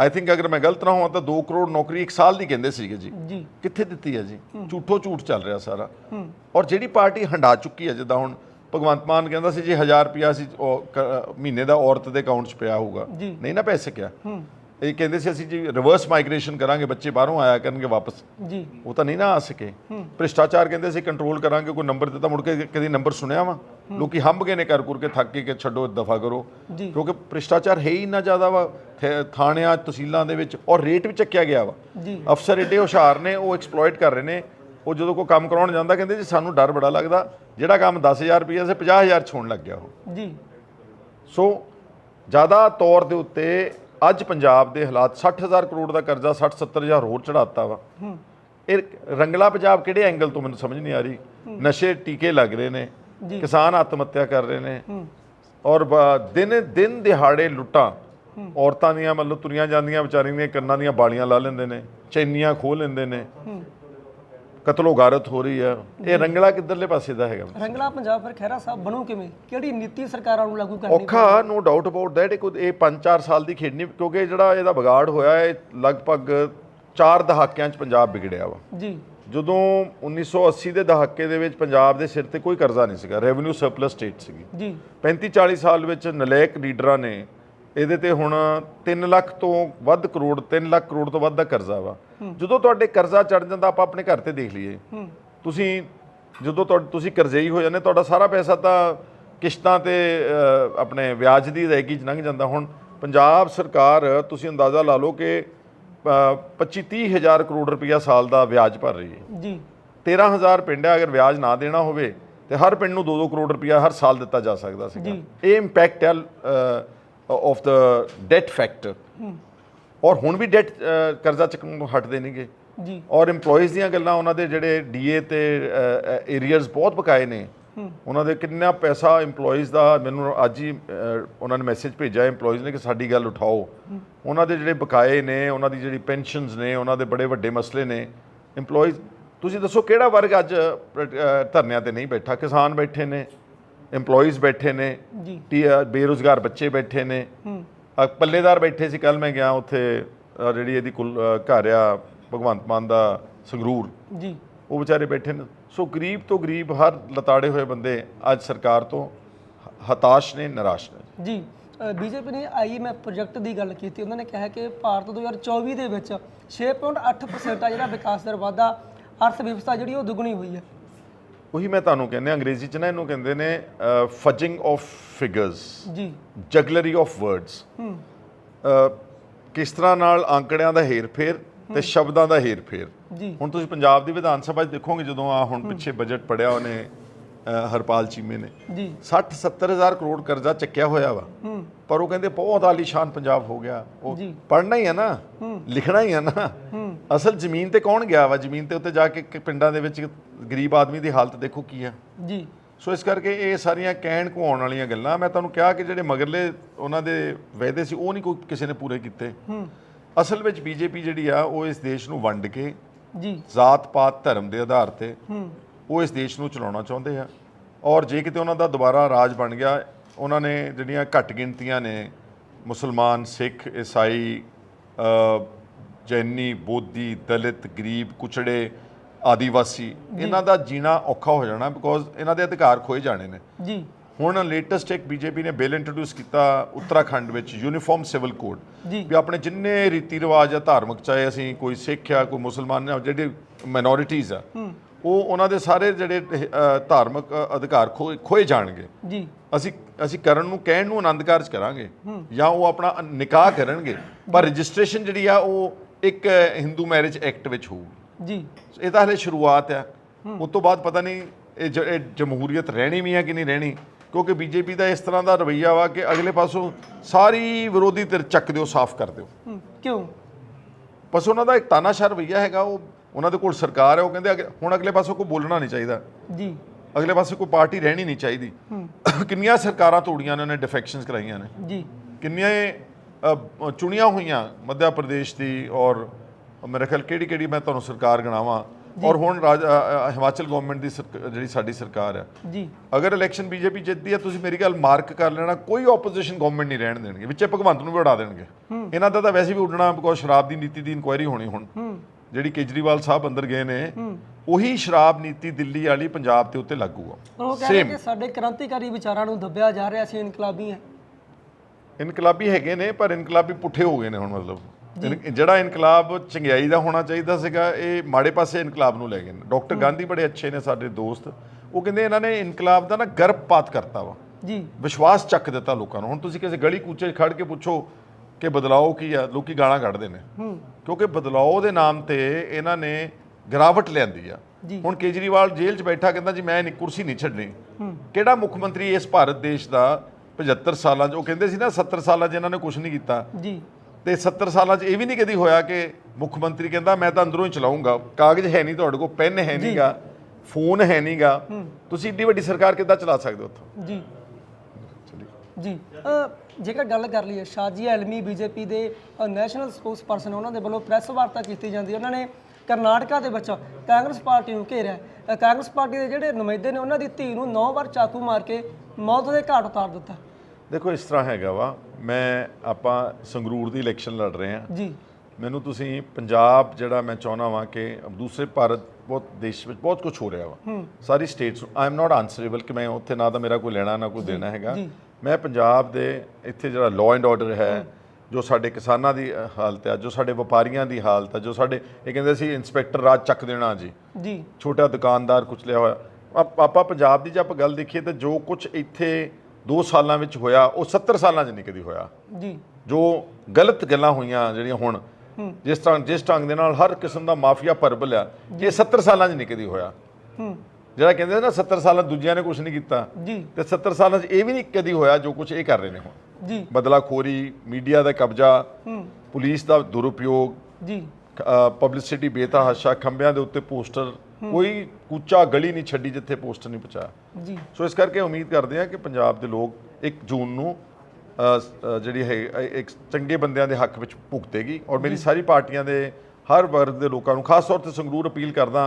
ਆਈ ਥਿੰਕ ਅਗਰ ਮੈਂ ਗਲਤ ਨਾ ਹੋਵਾਂ ਤਾਂ 2 ਕਰੋੜ ਨੌਕਰੀ ਇੱਕ ਸਾਲ ਦੀ ਕਹਿੰਦੇ ਸੀਗੇ ਜੀ। ਜੀ। ਕਿੱਥੇ ਦਿੱਤੀ ਹੈ ਜੀ? ਝੂਠੋ ਝੂਠ ਚੱਲ ਰਿਹਾ ਸਾਰਾ। ਔਰ ਜਿਹੜੀ ਪਾਰਟੀ ਹੰਡਾ ਚੁੱਕੀ ਹੈ ਜਿੱਦਾਂ ਹੁਣ ਭਗਵੰਤ ਮਾਨ ਕਹਿੰਦਾ ਸੀ ਜੀ 1000 ਰੁਪਿਆ ਸੀ ਮਹੀਨੇ ਦਾ ਔਰਤ ਦੇ ਅਕਾਊਂਟ 'ਚ ਪਿਆ ਹੋਊਗਾ। ਨਹੀਂ ਨਾ ਪੈ ਸਕਿਆ ਹੂੰ। ਇਹ ਕਹਿੰਦੇ ਸੀ ਅਸੀਂ ਜੀ ਰਿਵਰਸ ਮਾਈਗ੍ਰੇਸ਼ਨ ਕਰਾਂਗੇ ਬੱਚੇ ਬਾਹਰੋਂ ਆਇਆ ਕਰਨਗੇ ਵਾਪਸ। ਜੀ। ਉਹ ਤਾਂ ਨਹੀਂ ਨਾ ਆ ਸਕੇ। ਭ੍ਰਿਸ਼ਟਾਚਾਰ ਕਹਿੰਦੇ ਸੀ ਕੰਟਰੋਲ ਕਰਾਂਗੇ ਕੋਈ ਨੰਬਰ ਦਿੱਤਾ ਮੁੜ ਕੇ ਕਦੀ ਨੰਬਰ ਸੁਣਿਆ ਵਾ? ਲੋਕੀ ਹੰਬ ਗਏ ਨੇ ਕਰ ਕੁਰ ਕੇ ਥੱਕ ਕੇ ਛੱਡੋ ਦਫਾ ਕਰੋ। ਜੀ। ਕਿਉਂਕਿ ਭ੍ਰਿਸ਼ਟਾਚਾਰ ਹੈ ਹੀ ਇੰਨਾ ਜ਼ਿਆਦਾ ਵਾ ਥਾਣਿਆਂ ਤਹਿਸੀਲਾਂ ਦੇ ਵਿੱਚ ਔਰ ਰੇਟ ਵੀ ਚੱਕਿਆ ਗਿਆ ਵਾ। ਅਫਸਰ ਏਡੇ ਹੁਸ਼ਿਆਰ ਨੇ ਉਹ ਐਕਸਪਲੋਇਟ ਕਰ ਰਹੇ ਨੇ। ਉਹ ਜਦੋਂ ਕੋਈ ਕੰਮ ਕਰਾਉਣ ਜਾਂਦਾ ਕਹਿੰਦੇ ਜੀ ਸਾਨੂੰ ਡਰ ਬੜਾ ਲੱਗਦਾ। ਜਿਹੜਾ ਕੰਮ 10000 ਰੁਪਏ ਸੇ 50000 ਚ ਹੋਣ ਲੱਗ ਗਿਆ ਉਹ। ਜੀ। ਸੋ ਜ਼ਿਆਦਾ ਤੌਰ ਦੇ ਉੱਤੇ ਅੱਜ ਪੰਜਾਬ ਦੇ ਹਾਲਾਤ 60000 ਕਰੋੜ ਦਾ ਕਰਜ਼ਾ 60 70000 ਹੋਰ ਚੜਾਤਾ ਵਾ। ਇਹ ਰੰਗਲਾ ਪੰਜਾਬ ਕਿਹੜੇ ਐਂਗਲ ਤੋਂ ਮੈਨੂੰ ਸਮਝ ਨਹੀਂ ਆ ਰਹੀ? ਨਸ਼ੇ ਟੀਕੇ ਲੱਗ ਰਹੇ ਨੇ। ਕਿਸਾਨ ਆਤਮ ਹੱਤਿਆ ਕਰ ਰਹੇ ਨੇ। ਔਰ ਦਿਨ ਦਿਨ ਦਿਹਾੜੇ ਲੁੱਟਾਂ। ਔਰਤਾਂ ਦੀਆਂ ਮਤਲਬ ਤੁਰੀਆਂ ਜਾਂਦੀਆਂ ਵਿਚਾਰੀਆਂ ਦੀਆਂ ਕੰਨਾਂ ਦੀਆਂ ਬਾਲੀਆਂ ਲਾ ਲੈਂਦੇ ਨੇ ਚੈਨੀਆਂ ਖੋਹ ਲੈਂਦੇ ਨੇ। ਕਤਲੋ ਗਾਰਤ ਹੋ ਰਹੀ ਹੈ। ਇਹ ਰੰਗਲਾ ਕਿੱਧਰਲੇ ਪਾਸੇ ਦਾ ਹੈਗਾ? ਰੰਗਲਾ ਪੰਜਾਬ ਫਿਰ ਖਹਿਰਾ ਸਾਹਿਬ ਬਣੂ ਕਿਵੇਂ? ਕਿਹੜੀ ਨੀਤੀ ਸਰਕਾਰਾਂ ਨੂੰ ਲਾਗੂ ਕਰਨੀ ਔਖਾ ਨੋ ਡਾਊਟ ਅਬਾਊਟ ਦੈਟ ਇਹ 5-4 ਸਾਲ ਦੀ ਖੇਡ ਨਹੀਂ ਕਿਉਂਕਿ ਜਿਹੜਾ ਇਹਦਾ ਵਿਗਾੜ ਹੋਇਆ ਹੈ ਲਗਭਗ 4 ਦਹਾਕਿਆਂ 'ਚ ਪੰਜਾਬ ਵਿਗੜਿਆ ਵਾ। ਜੀ। ਜਦੋਂ 1980 ਦੇ ਦਹਾਕੇ ਦੇ ਵਿੱਚ ਪੰਜਾਬ ਦੇ ਸਿਰ ਤੇ ਕੋਈ ਕਰਜ਼ਾ ਨਹੀਂ ਸੀਗਾ ਰੈਵਨਿਊ ਸਰਪਲਸ ਸਟੇਟ ਸੀਗੀ। ਜੀ। 35 40 ਸਾਲ ਵਿੱਚ ਨਲਾਇਕ ਲੀਡਰਾਂ ਨੇ ਇਹਦੇ ਤੇ ਹੁਣ 3 ਲੱਖ ਤੋਂ ਵੱਧ ਕਰੋੜ 3 ਲੱਖ ਕਰੋੜ ਤੋਂ ਵੱਧ ਦਾ ਕਰਜ਼ਾ ਵਾ। ਜਦੋਂ ਤੁਹਾਡੇ ਕਰਜ਼ਾ ਚੜ ਜਾਂਦਾ ਆਪਾਂ ਆਪਣੇ ਘਰ ਤੇ ਦੇਖ ਲਈਏ। ਤੁਸੀਂ ਜਦੋਂ ਤੁਸੀਂ ਕਰਜ਼ਈ ਹੋ ਜਾਂਦੇ ਤੁਹਾਡਾ ਸਾਰਾ ਪੈਸਾ ਤਾਂ ਕਿਸ਼ਤਾਂ ਤੇ ਆਪਣੇ ਵਿਆਜ ਦੀ ਅਦਾਇਗੀ 'ਚ ਲੰਘ ਜਾਂਦਾ। ਹੁਣ ਪੰਜਾਬ ਸਰਕਾਰ ਤੁਸੀਂ ਅੰਦਾਜ਼ਾ ਲਾ ਲਓ ਕਿ 25 ਹਜ਼ਾਰ ਕਰੋੜ ਰੁਪਇਆ ਸਾਲ ਦਾ ਵਿਆਜ ਭਰ ਰਹੀ ਹੈ। ਜੀ। 13000 ਪਿੰਡ ਹੈ ਅਗਰ ਵਿਆਜ ਨਾ ਦੇਣਾ ਹੋਵੇ ਤੇ ਹਰ ਪਿੰਡ ਨੂੰ 2-2 ਕਰੋੜ ਰੁਪਇਆ ਹਰ ਸਾਲ ਦਿੱਤਾ ਜਾ ਸਕਦਾ ਸੀਗਾ। ਜੀ। ਇਹ ਇੰਪੈਕਟ ਹੈ ਆਫ ਦਾ ਡੈਟ ਫੈਕਟਰ ਔਰ ਹੁਣ ਵੀ ਡੈਟ ਕਰਜ਼ਾ ਚੱਕਣ ਤੋਂ ਹਟਦੇ ਨਹੀਂਗੇ ਜੀ। ਔਰ EMPLOYEES ਦੀਆਂ ਗੱਲਾਂ ਉਹਨਾਂ ਦੇ ਜਿਹੜੇ ਡੀਏ ਤੇ ਏਰੀਅਰਸ ਬਹੁਤ ਬਕਾਏ ਨੇ। ਉਹਨਾਂ ਦੇ ਕਿੰਨਾ ਪੈਸਾ EMPLOYEES ਦਾ ਮੈਨੂੰ ਅੱਜ ਹੀ ਉਹਨਾਂ ਨੇ ਮੈਸੇਜ ਭੇਜਿਆ EMPLOYEES ਨੇ ਕਿ ਸਾਡੀ ਗੱਲ ਉਠਾਓ। ਉਹਨਾਂ ਦੇ ਜਿਹੜੇ ਬਕਾਏ ਨੇ ਉਹਨਾਂ ਦੀ ਜਿਹੜੀ ਪੈਨਸ਼ਨਸ ਨੇ ਉਹਨਾਂ ਦੇ ਬੜੇ ਵੱਡੇ ਮਸਲੇ ਨੇ। EMPLOYEES ਤੁਸੀਂ ਦੱਸੋ ਕਿਹੜਾ ਵਰਗ ਅੱਜ ਧਰਨਿਆਂ ਤੇ ਨਹੀਂ ਬੈਠਾ? ਕਿਸਾਨ ਬੈਠੇ ਨੇ। EMPLOYEES ਬੈਠੇ ਨੇ ਜੀ। ਟੀ ਬੇਰੁਜ਼ਗਾਰ ਬੱਚੇ ਬੈਠੇ ਨੇ। ਹੂੰ। ਪੱਲੇਦਾਰ ਬੈਠੇ ਸੀ ਕੱਲ ਮੈਂ ਗਿਆ ਉੱਥੇ ਜਿਹੜੀ ਇਹਦੀ ਘਰ ਆ ਭਗਵੰਤ ਮਾਨ ਦਾ ਸੰਗਰੂਰ। ਜੀ। ਉਹ ਵਿਚਾਰੇ ਬੈਠੇ ਨੇ। ਸੋ ਗਰੀਬ ਤੋਂ ਗਰੀਬ ਹਰ ਲਤਾੜੇ ਹੋਏ ਬੰਦੇ ਅੱਜ ਸਰਕਾਰ ਤੋਂ ਹਤਾਸ਼ ਨੇ ਨਿਰਾਸ਼ ਨੇ। ਜੀ। ਬੀਜੇਪੀ ਨੇ ਆਈਐਮਐਫ ਪ੍ਰੋਜੈਕਟ ਦੀ ਗੱਲ ਕੀਤੀ। ਉਹਨਾਂ ਨੇ ਕਿਹਾ ਕਿ ਭਾਰਤ 2024 ਦੇ ਵਿੱਚ 6.8% ਆ ਜਿਹੜਾ ਵਿਕਾਸ ਦਰ ਵਾਧਾ ਅਰਥ ਵਿਵਸਥਾ ਜਿਹੜੀ ਉਹ ਦੁੱਗਣੀ ਹੋਈ ਹੈ। ਉਹੀ ਮੈਂ ਤੁਹਾਨੂੰ ਕਹਿੰਦੇ ਅੰਗਰੇਜ਼ੀ ਚ ਨਾ ਇਹਨੂੰ ਕਹਿੰਦੇ ਨੇ ਫਜਿੰਗ ਆਫ ਫਿਗਰਸ ਜੀ। ਜਗਲਰੀ ਆਫ ਵਰਡਸ ਹੂੰ। ਕਿਸ ਤਰ੍ਹਾਂ ਨਾਲ ਅੰਕੜਿਆਂ ਦਾ ਹੇਰ-ਫੇਰ ਤੇ ਸ਼ਬਦਾਂ ਦਾ ਹੇਰ-ਫੇਰ? ਜੀ। ਹੁਣ ਤੁਸੀਂ ਪੰਜਾਬ ਦੀ ਵਿਧਾਨ ਸਭਾ 'ਚ ਦੇਖੋਗੇ ਜਦੋਂ ਆ ਹੁਣ ਪਿੱਛੇ ਬਜਟ ਪੜਿਆ ਉਹਨੇ ਹਰਪਾਲ ਚੀਮੇ ਨੇ। ਜੀ। 60 70000 ਕਰੋੜ ਕਰਜ਼ਾ ਚੱਕਿਆ ਹੋਇਆ ਵਾ। ਹੂੰ। ਪਰ ਉਹ ਕਹਿੰਦੇ ਬਹੁਤ ਆਲੀਸ਼ਾਨ ਪੰਜਾਬ ਹੋ ਗਿਆ। ਉਹ ਜੀ। ਪੜ੍ਹਨਾ ਹੀ ਆ ਨਾ। ਲਿਖਣਾ ਹੀ ਆ ਨਾ। ਹੂੰ। ਅਸਲ ਜ਼ਮੀਨ ਤੇ ਕੌਣ ਗਿਆ ਵਾ? ਜ਼ਮੀਨ ਤੇ ਉੱਤੇ ਜਾ ਕੇ ਪਿੰਡਾਂ ਦੇ ਵਿੱਚ ਗਰੀਬ ਆਦਮੀ ਦੀ ਹਾਲਤ ਦੇਖੋ ਕੀ ਆ। ਜੀ। ਸੋ ਇਸ ਕਰਕੇ ਇਹ ਸਾਰੀਆਂ ਕਹਿਣ ਘਵਾਉਣ ਵਾਲੀਆਂ ਗੱਲਾਂ ਮੈਂ ਤੁਹਾਨੂੰ ਕਿਹਾ ਕਿ ਜਿਹੜੇ ਮਗਰਲੇ ਉਹਨਾਂ ਦੇ ਵਾਅਦੇ ਸੀ ਉਹ ਨਹੀਂ ਕੋਈ ਕਿਸੇ ਨੇ ਪੂਰੇ ਕੀਤੇ। ਹੂੰ। ਅਸਲ ਵਿੱਚ ਬੀਜੇਪੀ ਜਿਹੜੀ ਆ ਉਹ ਇਸ ਦੇਸ਼ ਨੂੰ ਵੰਡ ਕੇ ਜੀ। ਜ਼ਾਤ ਪਾਤ ਧਰਮ ਦੇ ਆਧਾਰ ਤੇ ਹੂੰ। ਉਹ ਇਸ ਦੇਸ਼ ਨੂੰ ਚਲਾਉਣਾ ਚਾਹੁੰਦੇ ਆ। ਔਰ ਜੇ ਕਿਤੇ ਉਹਨਾਂ ਦਾ ਦੁਬਾਰਾ ਰਾਜ ਬਣ ਗਿਆ ਉਹਨਾਂ ਨੇ ਜਿਹੜੀਆਂ ਘੱਟ ਗਿਣਤੀਆਂ ਨੇ ਮੁਸਲਮਾਨ ਸਿੱਖ ਈਸਾਈ ਅ, ਜੈਨੀ ਬੋਧੀ ਦਲਿਤ ਗਰੀਬ ਕੁਚੜੇ ਆਦੀਵਾਸੀ ਇਹਨਾਂ ਦਾ ਜੀਣਾ ਔਖਾ ਹੋ ਜਾਣਾ ਬਿਕੋਜ਼ ਇਹਨਾਂ ਦੇ ਅਧਿਕਾਰ ਖੋਏ ਜਾਣੇ ਨੇ। ਜੀ। ਹੁਣ ਲੇਟੈਸਟ ਇੱਕ ਬੀਜੇਪੀ ਨੇ ਬਿੱਲ ਇੰਟਰੋਡਿਊਸ ਕੀਤਾ ਉੱਤਰਾਖੰਡ ਵਿੱਚ ਯੂਨੀਫਾਰਮ ਸਿਵਲ ਕੋਡ ਵੀ ਆਪਣੇ ਜਿੰਨੇ ਰੀਤੀ ਰਿਵਾਜ ਆ ਧਾਰਮਿਕ ਚਾਹੇ ਅਸੀਂ ਕੋਈ ਸਿੱਖ ਆ ਕੋਈ ਮੁਸਲਮਾਨ ਆ ਜਿਹੜੇ ਮਾਈਨੋਰਿਟੀਜ਼ ਆ ਉਹ ਉਹਨਾਂ ਦੇ ਸਾਰੇ ਜਿਹੜੇ ਧਾਰਮਿਕ ਅਧਿਕਾਰ ਖੋਏ ਜਾਣਗੇ। ਜੀ। ਅਸੀਂ ਅਸੀਂ ਕਰਨ ਨੂੰ ਕਹਿਣ ਨੂੰ ਆਨੰਦ ਕਾਰਜ ਕਰਾਂਗੇ। ਜਾਂ ਉਹ ਆਪਣਾ ਨਿਕਾਹ ਕਰਨਗੇ। ਪਰ ਰਜਿਸਟ੍ਰੇਸ਼ਨ ਜਿਹੜੀ ਆ ਉਹ ਇੱਕ ਹਿੰਦੂ ਮੈਰਿਜ ਐਕਟ ਵਿੱਚ ਹੋਊਗੀ। ਜੀ। ਇਹ ਤਾਂ ਹਲੇ ਸ਼ੁਰੂਆਤ ਆ। ਉਸ ਤੋਂ ਬਾਅਦ ਪਤਾ ਨਹੀਂ ਇਹ ਜਮਹੂਰੀਅਤ ਰਹਿਣੀ ਵੀ ਆ ਕਿ ਨਹੀਂ ਰਹਿਣੀ। ਕਿਉਂਕਿ ਬੀਜੇਪੀ ਦਾ ਇਸ ਤਰ੍ਹਾਂ ਦਾ ਰਵਈਆ ਵਾ ਕਿ ਅਗਲੇ ਪਾਸੋਂ ਸਾਰੀ ਵਿਰੋਧੀ ਧਿਰ ਚੱਕ ਦਿਓ ਸਾਫ਼ ਕਰ ਦਿਓ। ਕਿਉਂ? ਬਸ ਉਹਨਾਂ ਦਾ ਇੱਕ ਤਾਨਾਸ਼ਾਹ ਰਵਈਆ ਹੈਗਾ ਉਹ ਉਹਨਾਂ ਦੇ ਕੋਲ ਸਰਕਾਰ ਹੈ ਉਹ ਕਹਿੰਦੇ ਹੁਣ ਅਗਲੇ ਪਾਸੋਂ ਕੋਈ ਬੋਲਣਾ ਨਹੀਂ ਚਾਹੀਦਾ। ਜੀ। ਅਗਲੇ ਪਾਸੇ ਕੋਈ ਪਾਰਟੀ ਰਹਿਣੀ ਨਹੀਂ ਚਾਹੀਦੀ। ਕਿੰਨੀਆਂ ਸਰਕਾਰਾਂ ਤੋੜੀਆਂ ਨੇ ਉਹਨੇ ਡਿਫੈਕਸ਼ਨਸ ਕਰਾਈਆਂ ਨੇ। ਜੀ। ਕਿੰਨੀਆਂ ਚੁਣੀਆਂ ਹੋਈਆਂ ਮੱਧ ਪ੍ਰਦੇਸ਼ ਦੀ ਔਰ ਮੇਰੇ ਖਿਆਲ ਕਿਹੜੀ ਕਿਹੜੀ ਮੈਂ ਤੁਹਾਨੂੰ ਸਰਕਾਰ ਗਣਾਵਾਂ। ਔਰ ਹੁਣ ਹਿਮਾਚਲ ਗਵਰਨਮੈਂਟ ਦੀ ਜਿਹੜੀ ਸਾਡੀ ਸਰਕਾਰ ਹੈ। ਜੀ। ਅਗਰ ਇਲੈਕਸ਼ਨ ਬੀਜੇਪੀ ਜਿੱਤਦੀ ਹੈ ਤੁਸੀਂ ਮੇਰੀ ਗੱਲ ਮਾਰਕ ਕਰ ਲੈਣਾ ਕੋਈ ਆਪੋਜੀਸ਼ਨ ਗਵਰਨਮੈਂਟ ਨਹੀਂ ਰਹਿਣ ਦੇਣਗੇ। ਵਿੱਚੇ ਭਗਵੰਤ ਨੂੰ ਵੀ ਉਡਾ ਦੇਣਗੇ। ਇਹਨਾਂ ਦਾ ਤਾਂ ਵੈਸੇ ਵੀ ਉੱਡਣਾ ਬਿਕੋਜ਼ ਸ਼ਰਾਬ ਦੀ ਨੀਤੀ ਦੀ ਇਨਕੁਆਇਰੀ ਹੋਣੀ ਹੁਣ। ਜਿਹੜੀ ਕੇਜਰੀਵਾਲ ਸਾਹਿਬ ਅੰਦਰ ਗਏ ਨੇ ਉਹੀ ਸ਼ਰਾਬ ਨੀਤੀ ਦਿੱਲੀ ਵਾਲੀ ਪੰਜਾਬ ਦੇ ਉੱਤੇ ਲਾਗੂ ਆ। ਉਹ ਕਹਿੰਦੇ ਕਿ ਸਾਡੇ ਕ੍ਰਾਂਤੀਕਾਰੀ ਵਿਚਾਰਾਂ ਨੂੰ ਦੱਬਿਆ ਜਾ ਰਿਹਾ ਸੀ ਇਨਕਲਾਬੀ ਹੈ। ਇਨਕਲਾਬੀ ਹੈਗੇ ਨੇ ਪਰ ਇਨਕਲਾਬੀ ਪੁੱਠੇ ਹੋ ਗਏ ਨੇ ਹੁਣ ਮਤਲਬ। ਜਿਹੜਾ ਇਨਕਲਾਬ ਚੰਗਿਆਈ ਦਾ ਹੋਣਾ ਚਾਹੀਦਾ ਸੀਗਾ ਇਹ ਮਾੜੇ ਪਾਸੇ ਇਨਕਲਾਬ ਨੂੰ ਲੈ ਗਏ ਨੇ। ਡਾਕਟਰ ਗਾਂਧੀ ਬੜੇ ਅੱਛੇ ਨੇ ਸਾਡੇ ਦੋਸਤ। ਉਹ ਕਹਿੰਦੇ ਇਹਨਾਂ ਨੇ ਇਨਕਲਾਬ ਦਾ ਨਾ ਗਰਭਪਾਤ ਕਰਤਾ ਵਾ। ਜੀ। ਵਿਸ਼ਵਾਸ ਚੱਕ ਦਿੱਤਾ ਲੋਕਾਂ ਨੂੰ। ਹੁਣ ਤੁਸੀਂ ਕਿਸੇ ਗਲੀ ਕੂਚੇ ਖੜ ਕੇ ਪੁੱਛੋ ਕਿ ਬਦਲਾਓ ਕੀ ਆ? ਲੋਕੀ ਗਾਲਾਂ ਕੱਢਦੇ ਨੇ। ਹੂੰ। ਕਿਉਂਕਿ ਬਦਲਾਓ ਦੇ ਨਾਮ ਤੇ ਇਹਨਾਂ ਨੇ ਗਿਰਾਵਟ ਲਿਆਂਦੀ ਆ। ਹੁਣ ਕੇਜਰੀਵਾਲ ਜੇਲ੍ਹ 'ਚ ਬੈਠਾ ਕਹਿੰਦਾ ਜੀ ਮੈਂ ਕੁਰਸੀ ਨਹੀਂ ਛੱਡਣੀ। ਕਿਹੜਾ ਮੁੱਖ ਮੰਤਰੀ ਇਸ ਭਾਰਤ ਦੇਸ਼ ਦਾ 75 ਸਾਲਾਂ 'ਚ ਉਹ ਕਹਿੰਦੇ ਸੀ ਨਾ 70 ਸਾਲਾਂ 'ਚ ਇਹਨਾਂ ਨੇ ਕੁਝ ਨਹੀਂ ਕੀਤਾ। ਜੀ। ਤੇ 70 ਸਾਲਾਂ 'ਚ ਇਹ ਵੀ ਨਹੀਂ ਕਦੀ ਹੋਇਆ ਕਿ ਮੁੱਖ ਮੰਤਰੀ ਕਹਿੰਦਾ ਮੈਂ ਤਾਂ ਅੰਦਰੋਂ ਹੀ ਚਲਾਉਂਗਾ। ਕਾਗਜ਼ ਹੈ ਨਹੀਂ ਤੁਹਾਡੇ ਕੋਲ ਪੈਨ ਹੈ ਨਹੀਂਗਾ ਫੋਨ ਹੈ ਨਹੀਂਗਾ। ਤੁਸੀਂ ਏਡੀ ਵੱਡੀ ਸਰਕਾਰ ਕਿੱਦਾਂ ਚਲਾ ਸਕਦੇ ਹੋ ਉੱਥੋਂ? ਜੀ। ਜੀ। ਜੇਕਰ ਗੱਲ ਕਰ ਲਈਏ ਸ਼ਾਜੀ ਐਲਮੀ ਬੀਜੇਪੀ ਦੇ ਨੈਸ਼ਨਲ ਸਪੋਕਸ ਪਰਸਨ ਉਹਨਾਂ ਦੇ ਵੱਲੋਂ ਪ੍ਰੈਸ ਵਾਰਤਾ ਕੀਤੀ ਜਾਂਦੀ ਹੈ। ਉਹਨਾਂ ਨੇ ਕਰਨਾਟਕਾ ਦੇ ਵਿੱਚ ਕਾਂਗਰਸ ਪਾਰਟੀ ਨੂੰ ਘੇਰਿਆ ਕਾਂਗਰਸ ਪਾਰਟੀ ਦੇ ਜਿਹੜੇ ਨੁਮਾਇੰਦੇ ਨੇ ਉਹਨਾਂ ਦੀ ਧੀ ਨੂੰ 9 ਵਾਰ ਚਾਕੂ ਮਾਰ ਕੇ ਮੌਤ ਦੇ ਘਾਟ ਉਤਾਰ ਦਿੱਤਾ। ਦੇਖੋ ਇਸ ਤਰ੍ਹਾਂ ਹੈਗਾ ਵਾ ਮੈਂ ਆਪਾਂ ਸੰਗਰੂਰ ਦੀ ਇਲੈਕਸ਼ਨ ਲੜ ਰਹੇ ਹਾਂ। ਜੀ। ਮੈਨੂੰ ਤੁਸੀਂ ਪੰਜਾਬ ਜਿਹੜਾ ਮੈਂ ਚਾਹੁੰਦਾ ਵਾਂ ਕਿ ਦੂਸਰੇ ਭਾਰਤ ਬਹੁਤ ਦੇਸ਼ ਵਿੱਚ ਬਹੁਤ ਕੁਝ ਹੋ ਰਿਹਾ ਵਾ। ਸਾਰੀ states I am not answerable ਕਿ ਮੈਂ ਉੱਥੇ ਨਾ ਤਾਂ ਮੇਰਾ ਕੋਈ ਲੈਣਾ ਨਾ ਕੋਈ ਦੇਣਾ ਹੈਗਾ। ਮੈਂ ਪੰਜਾਬ ਦੇ ਇੱਥੇ ਜਿਹੜਾ ਲਾਅ ਐਂਡ ਆਰਡਰ ਹੈ ਜੋ ਸਾਡੇ ਕਿਸਾਨਾਂ ਦੀ ਹਾਲਤ ਹੈ ਜੋ ਸਾਡੇ ਵਪਾਰੀਆਂ ਦੀ ਹਾਲਤ ਹੈ ਜੋ ਸਾਡੇ ਇਹ ਕਹਿੰਦੇ ਸੀ ਇੰਸਪੈਕਟਰ ਰਾਜ ਚੱਕ ਦੇਣਾ ਜੀ। ਜੀ। ਛੋਟਾ ਦੁਕਾਨਦਾਰ ਕੁਚਲਿਆ ਹੋਇਆ। ਆਪ- ਆਪਾਂ ਪੰਜਾਬ ਦੀ ਜੇ ਆਪਾਂ ਗੱਲ ਦੇਖੀਏ ਤਾਂ ਜੋ ਕੁਝ ਇੱਥੇ 2 ਸਾਲਾਂ ਵਿੱਚ ਹੋਇਆ ਉਹ 70 ਸਾਲਾਂ 'ਚ ਨਹੀਂ ਕਦੀ ਹੋਇਆ। ਜੀ। ਜੋ ਗਲਤ ਗੱਲਾਂ ਹੋਈਆਂ ਜਿਹੜੀਆਂ ਹੁਣ ਜਿਸ ਤਰ੍ਹਾਂ ਜਿਸ ਢੰਗ ਦੇ ਨਾਲ ਹਰ ਕਿਸਮ ਦਾ ਮਾਫੀਆ ਪਰਬਲ ਆ ਇਹ 70 ਸਾਲਾਂ 'ਚ ਨਹੀਂ ਕਦੀ ਹੋਇਆ। ਹੂੰ। ਜਿਹੜਾ ਕਹਿੰਦੇ ਨਾ 70 ਸਾਲਾਂ ਦੂਜਿਆਂ ਨੇ ਕੁਝ ਨਹੀਂ ਕੀਤਾ ਜੀ। ਤੇ 70 ਸਾਲਾਂ 'ਚ ਇਹ ਵੀ ਨਹੀਂ ਕਦੀ ਹੋਇਆ ਜੋ ਕੁਝ ਇਹ ਕਰ ਰਹੇ ਨੇ ਹੁਣ। ਜੀ। ਬਦਲਾਖੋਰੀ ਮੀਡੀਆ ਦਾ ਕਬਜ਼ਾ ਪੁਲਿਸ ਦਾ ਦੁਰਉਪਯੋਗ ਜੀ। ਪਬਲਿਸਿਟੀ ਬੇਤਹਾਸ਼ਾ ਖੰਭਿਆਂ ਦੇ ਉੱਤੇ ਪੋਸਟਰ ਕੋਈ ਕੂਚਾ ਗਲੀ ਨਹੀਂ ਛੱਡੀ ਜਿੱਥੇ ਪੋਸਟਰ ਨਹੀਂ ਪਹੁੰਚਾਇਆ ਜੀ। ਸੋ ਇਸ ਕਰਕੇ ਉਮੀਦ ਕਰਦੇ ਹਾਂ ਕਿ ਪੰਜਾਬ ਦੇ ਲੋਕ 1 ਜੂਨ ਨੂੰ ਜਿਹੜੀ ਹੈ ਇੱਕ ਚੰਗੇ ਬੰਦਿਆਂ ਦੇ ਹੱਕ ਵਿੱਚ ਭੁਗਤੇਗੀ ਔਰ ਮੇਰੀ ਸਾਰੀ ਪਾਰਟੀਆਂ ਦੇ ਹਰ ਵਰਗ ਦੇ ਲੋਕਾਂ ਨੂੰ ਖਾਸ ਤੌਰ ਤੇ ਸੰਗਰੂਰ ਅਪੀਲ ਕਰਦਾ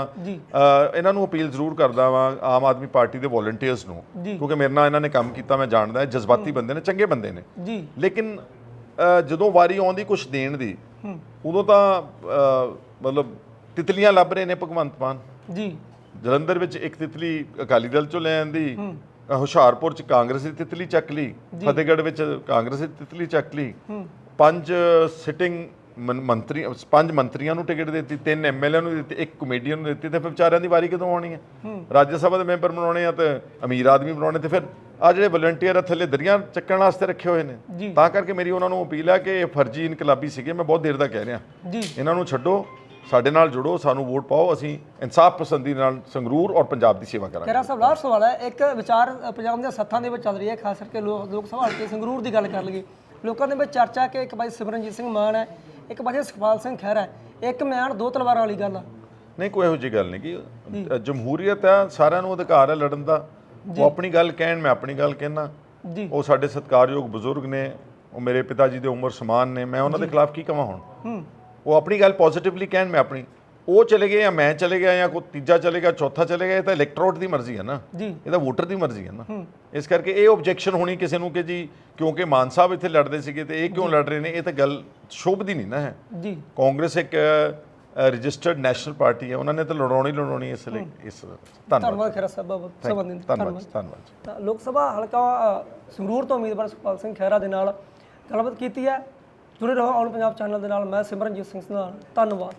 ਇਹਨਾਂ ਨੂੰ ਅਪੀਲ ਜ਼ਰੂਰ ਕਰਦਾ ਵਾਂ ਆਮ ਆਦਮੀ ਪਾਰਟੀ ਦੇ ਵੋਲੰਟੀਅਰਸ ਨੂੰ। ਕਿਉਂਕਿ ਮੇਰੇ ਨਾਲ ਇਹਨਾਂ ਨੇ ਕੰਮ ਕੀਤਾ ਮੈਂ ਜਾਣਦਾ ਜਜ਼ਬਾਤੀ ਬੰਦੇ ਨੇ ਚੰਗੇ ਬੰਦੇ ਨੇ। ਲੇਕਿਨ ਜਦੋਂ ਵਾਰੀ ਆਉਂਦੀ ਕੁਝ ਦੇਣ ਦੀ ਉਦੋਂ ਤਾਂ ਮਤਲਬ ਤਿਤਲੀਆਂ ਲੱਭ ਰਹੇ ਨੇ ਭਗਵੰਤ ਮਾਨ। ਜੀ। ਜਲੰਧਰ ਵਿੱਚ ਇੱਕ ਤਿਤਲੀ ਅਕਾਲੀ ਦਲ ਚੋਂ ਲੈ ਆਂਦੀ ਹੁਸ਼ਿਆਰਪੁਰ ਚ ਕਾਂਗਰਸ ਦੀ ਤਿਤਲੀ ਚੱਕ ਲਈ ਫਤਿਹਗੜ੍ਹ ਵਿੱਚ ਕਾਂਗਰਸ ਦੀ ਤਿਤਲੀ ਚੱਕ ਲਈ ਪੰਜ ਸਿਟਿੰਗ ਮੰਤਰੀ ਪੰਜ ਮੰਤਰੀਆਂ ਨੂੰ ਟਿਕਟ ਦਿੱਤੀ ਤਿੰਨ ਐਮਐਲਏ ਨੂੰ ਦਿੱਤੀ ਇੱਕ ਕਮੇਡੀਅਨ ਨੂੰ ਦਿੱਤੀ ਤੇ ਫਿਰ ਵਿਚਾਰਿਆਂ ਦੀ ਵਾਰੀ ਕਦੋਂ ਆਉਣੀ ਹੈ? ਰਾਜ ਸਭਾ ਦੇ ਮੈਂਬਰ ਬਣਾਉਣੇ ਆ ਤੇ ਅਮੀਰ ਆਦਮੀ ਬਣਾਉਣੇ ਤੇ ਫਿਰ ਆ ਜਿਹੜੇ ਵਲੰਟੀਅਰ ਆ ਥੱਲੇ ਦਰੀਆਂ ਚੱਕਣ ਵਾਸਤੇ ਰੱਖੇ ਹੋਏ ਨੇ। ਤਾਂ ਕਰਕੇ ਮੇਰੀ ਉਹਨਾਂ ਨੂੰ ਅਪੀਲ ਹੈ ਕਿ ਇਹ ਫਰਜ਼ੀ ਇਨਕਲਾਬੀ ਸੀਗੇ ਮੈਂ ਬਹੁਤ ਦੇਰ ਦਾ ਕਹਿ ਰਿਹਾ। ਜੀ। ਇਹਨਾਂ ਨੂੰ ਛੱਡੋ ਸਾਡੇ ਨਾਲ ਜੁੜੋ ਸਾਨੂੰ ਵੋਟ ਪਾਓ ਅਸੀਂ ਇਨਸਾਫ ਪਸੰਦੀ ਨਾਲ ਸੰਗਰੂਰ ਔਰ ਪੰਜਾਬ ਦੀ ਸੇਵਾ ਕਰਾਂਗੇ। ਖੈਰਾ ਸਾਹਿਬ ਲਾਸਟ ਸਵਾਲ ਹੈ ਇੱਕ ਵਿਚਾਰ ਅ, ਪੰਜਾਬ ਦੇ ਸੱਥਾਂ ਦੇ ਵਿੱਚ ਚੱਲ ਰਹੀ ਹੈ ਖਾਸ ਕਰਕੇ ਲੋਕ ਸਭਾ ਹਲਕੇ ਸੰਗਰੂਰ ਦੀ ਗੱਲ ਕਰ ਲਈਏ। ਲੋਕਾਂ ਦੇ ਵਿੱਚ ਚਰਚਾ ਕਿ ਇੱਕ ਪਾਸੇ ਸਿਮਰਨਜੀਤ ਸਿੰਘ ਮਾਨ ਹੈ ਇੱਕ ਪਾਸੇ ਸੁਖਪਾਲ ਸਿੰਘ ਖਹਿਰਾ ਹੈ ਇੱਕ ਮਿਆਨ ਦੋ ਤਲਵਾਰਾਂ ਵਾਲੀ ਗੱਲ ਆ। ਨਹੀਂ ਕੋਈ ਇਹੋ ਜਿਹੀ ਗੱਲ ਨਹੀਂ ਕਿ ਜਮਹੂਰੀਅਤ ਹੈ ਸਾਰਿਆਂ ਨੂੰ ਅਧਿਕਾਰ ਹੈ ਲੜਨ ਦਾ। ਉਹ ਆਪਣੀ ਗੱਲ ਕਹਿਣ ਮੈਂ ਆਪਣੀ ਗੱਲ ਕਹਿਣਾ ਜੀ। ਉਹ ਸਾਡੇ ਸਤਿਕਾਰਯੋਗ ਬਜ਼ੁਰਗ ਨੇ ਉਹ ਮੇਰੇ ਪਿਤਾ ਜੀ ਦੇ ਉਮਰ ਸਮਾਨ ਨੇ ਮੈਂ ਉਹਨਾਂ ਦੇ ਖਿਲਾਫ ਕੀ ਕਵਾਂ ਹੁਣ? ਉਹ ਆਪਣੀ ਗੱਲ ਪੋਜ਼ਿਟਿਵਲੀ ਕਹਿਣ ਮੈਂ ਆਪਣੀ। ਉਹ ਚਲੇ ਗਏ ਜਾਂ ਮੈਂ ਚਲੇ ਗਿਆ ਜਾਂ ਕੋਈ ਤੀਜਾ ਚਲੇ ਗਿਆ ਚੌਥਾ ਚਲੇ ਗਿਆ ਇਹ ਤਾਂ ਇਲੈਕਟੋਰੇਟ ਦੀ ਮਰਜ਼ੀ ਹੈ ਨਾ। ਜੀ। ਇਹ ਤਾਂ ਵੋਟਰ ਦੀ ਮਰਜ਼ੀ ਹੈ ਨਾ। ਇਸ ਕਰਕੇ ਇਹ ਆਬਜੈਕਸ਼ਨ ਹੋਣੀ ਕਿਸੇ ਨੂੰ ਕਿ ਜੀ ਕਿਉਂਕਿ ਮਾਨ ਸਾਹਿਬ ਇੱਥੇ ਲੜਦੇ ਸੀਗੇ ਤੇ ਇਹ ਕਿਉਂ ਲੜ ਰਹੇ ਨੇ ਇਹ ਤਾਂ ਗੱਲ ਸ਼ੋਭਦੀ ਨਹੀਂ ਨਾ ਹੈ। ਜੀ। ਕਾਂਗਰਸ ਇੱਕ ਰਜਿਸਟਰਡ ਨੈਸ਼ਨਲ ਪਾਰਟੀ ਹੈ ਉਹਨਾਂ ਨੇ ਤਾਂ ਲੜਾਉਣੀ ਲੜਾਉਣੀ ਇਸ ਲਈ ਇਸ ਧੰਨਵਾਦ। ਧੰਨਵਾਦ ਖੈਰਾ ਸਾਹਿਬ ਲਈ। ਧੰਨਵਾਦ ਧੰਨਵਾਦ। ਲੋਕ ਸਭਾ ਹਲਕਾ ਸੰਗਰੂਰ ਤੋਂ ਉਮੀਦਵਾਰ ਸੁਖਪਾਲ ਸਿੰਘ ਖਹਿਰਾ ਦੇ ਨਾਲ ਗੱਲਬਾਤ ਕੀਤੀ ਹੈ। ਜੁੜੇ ਰਹੋ ਆਨ ਪੰਜਾਬ ਚੈਨਲ ਦੇ ਨਾਲ ਮੈਂ ਸਿਮਰਨਜੀਤ ਸਿੰਘ ਨਾਲ। ਧੰਨਵਾਦ।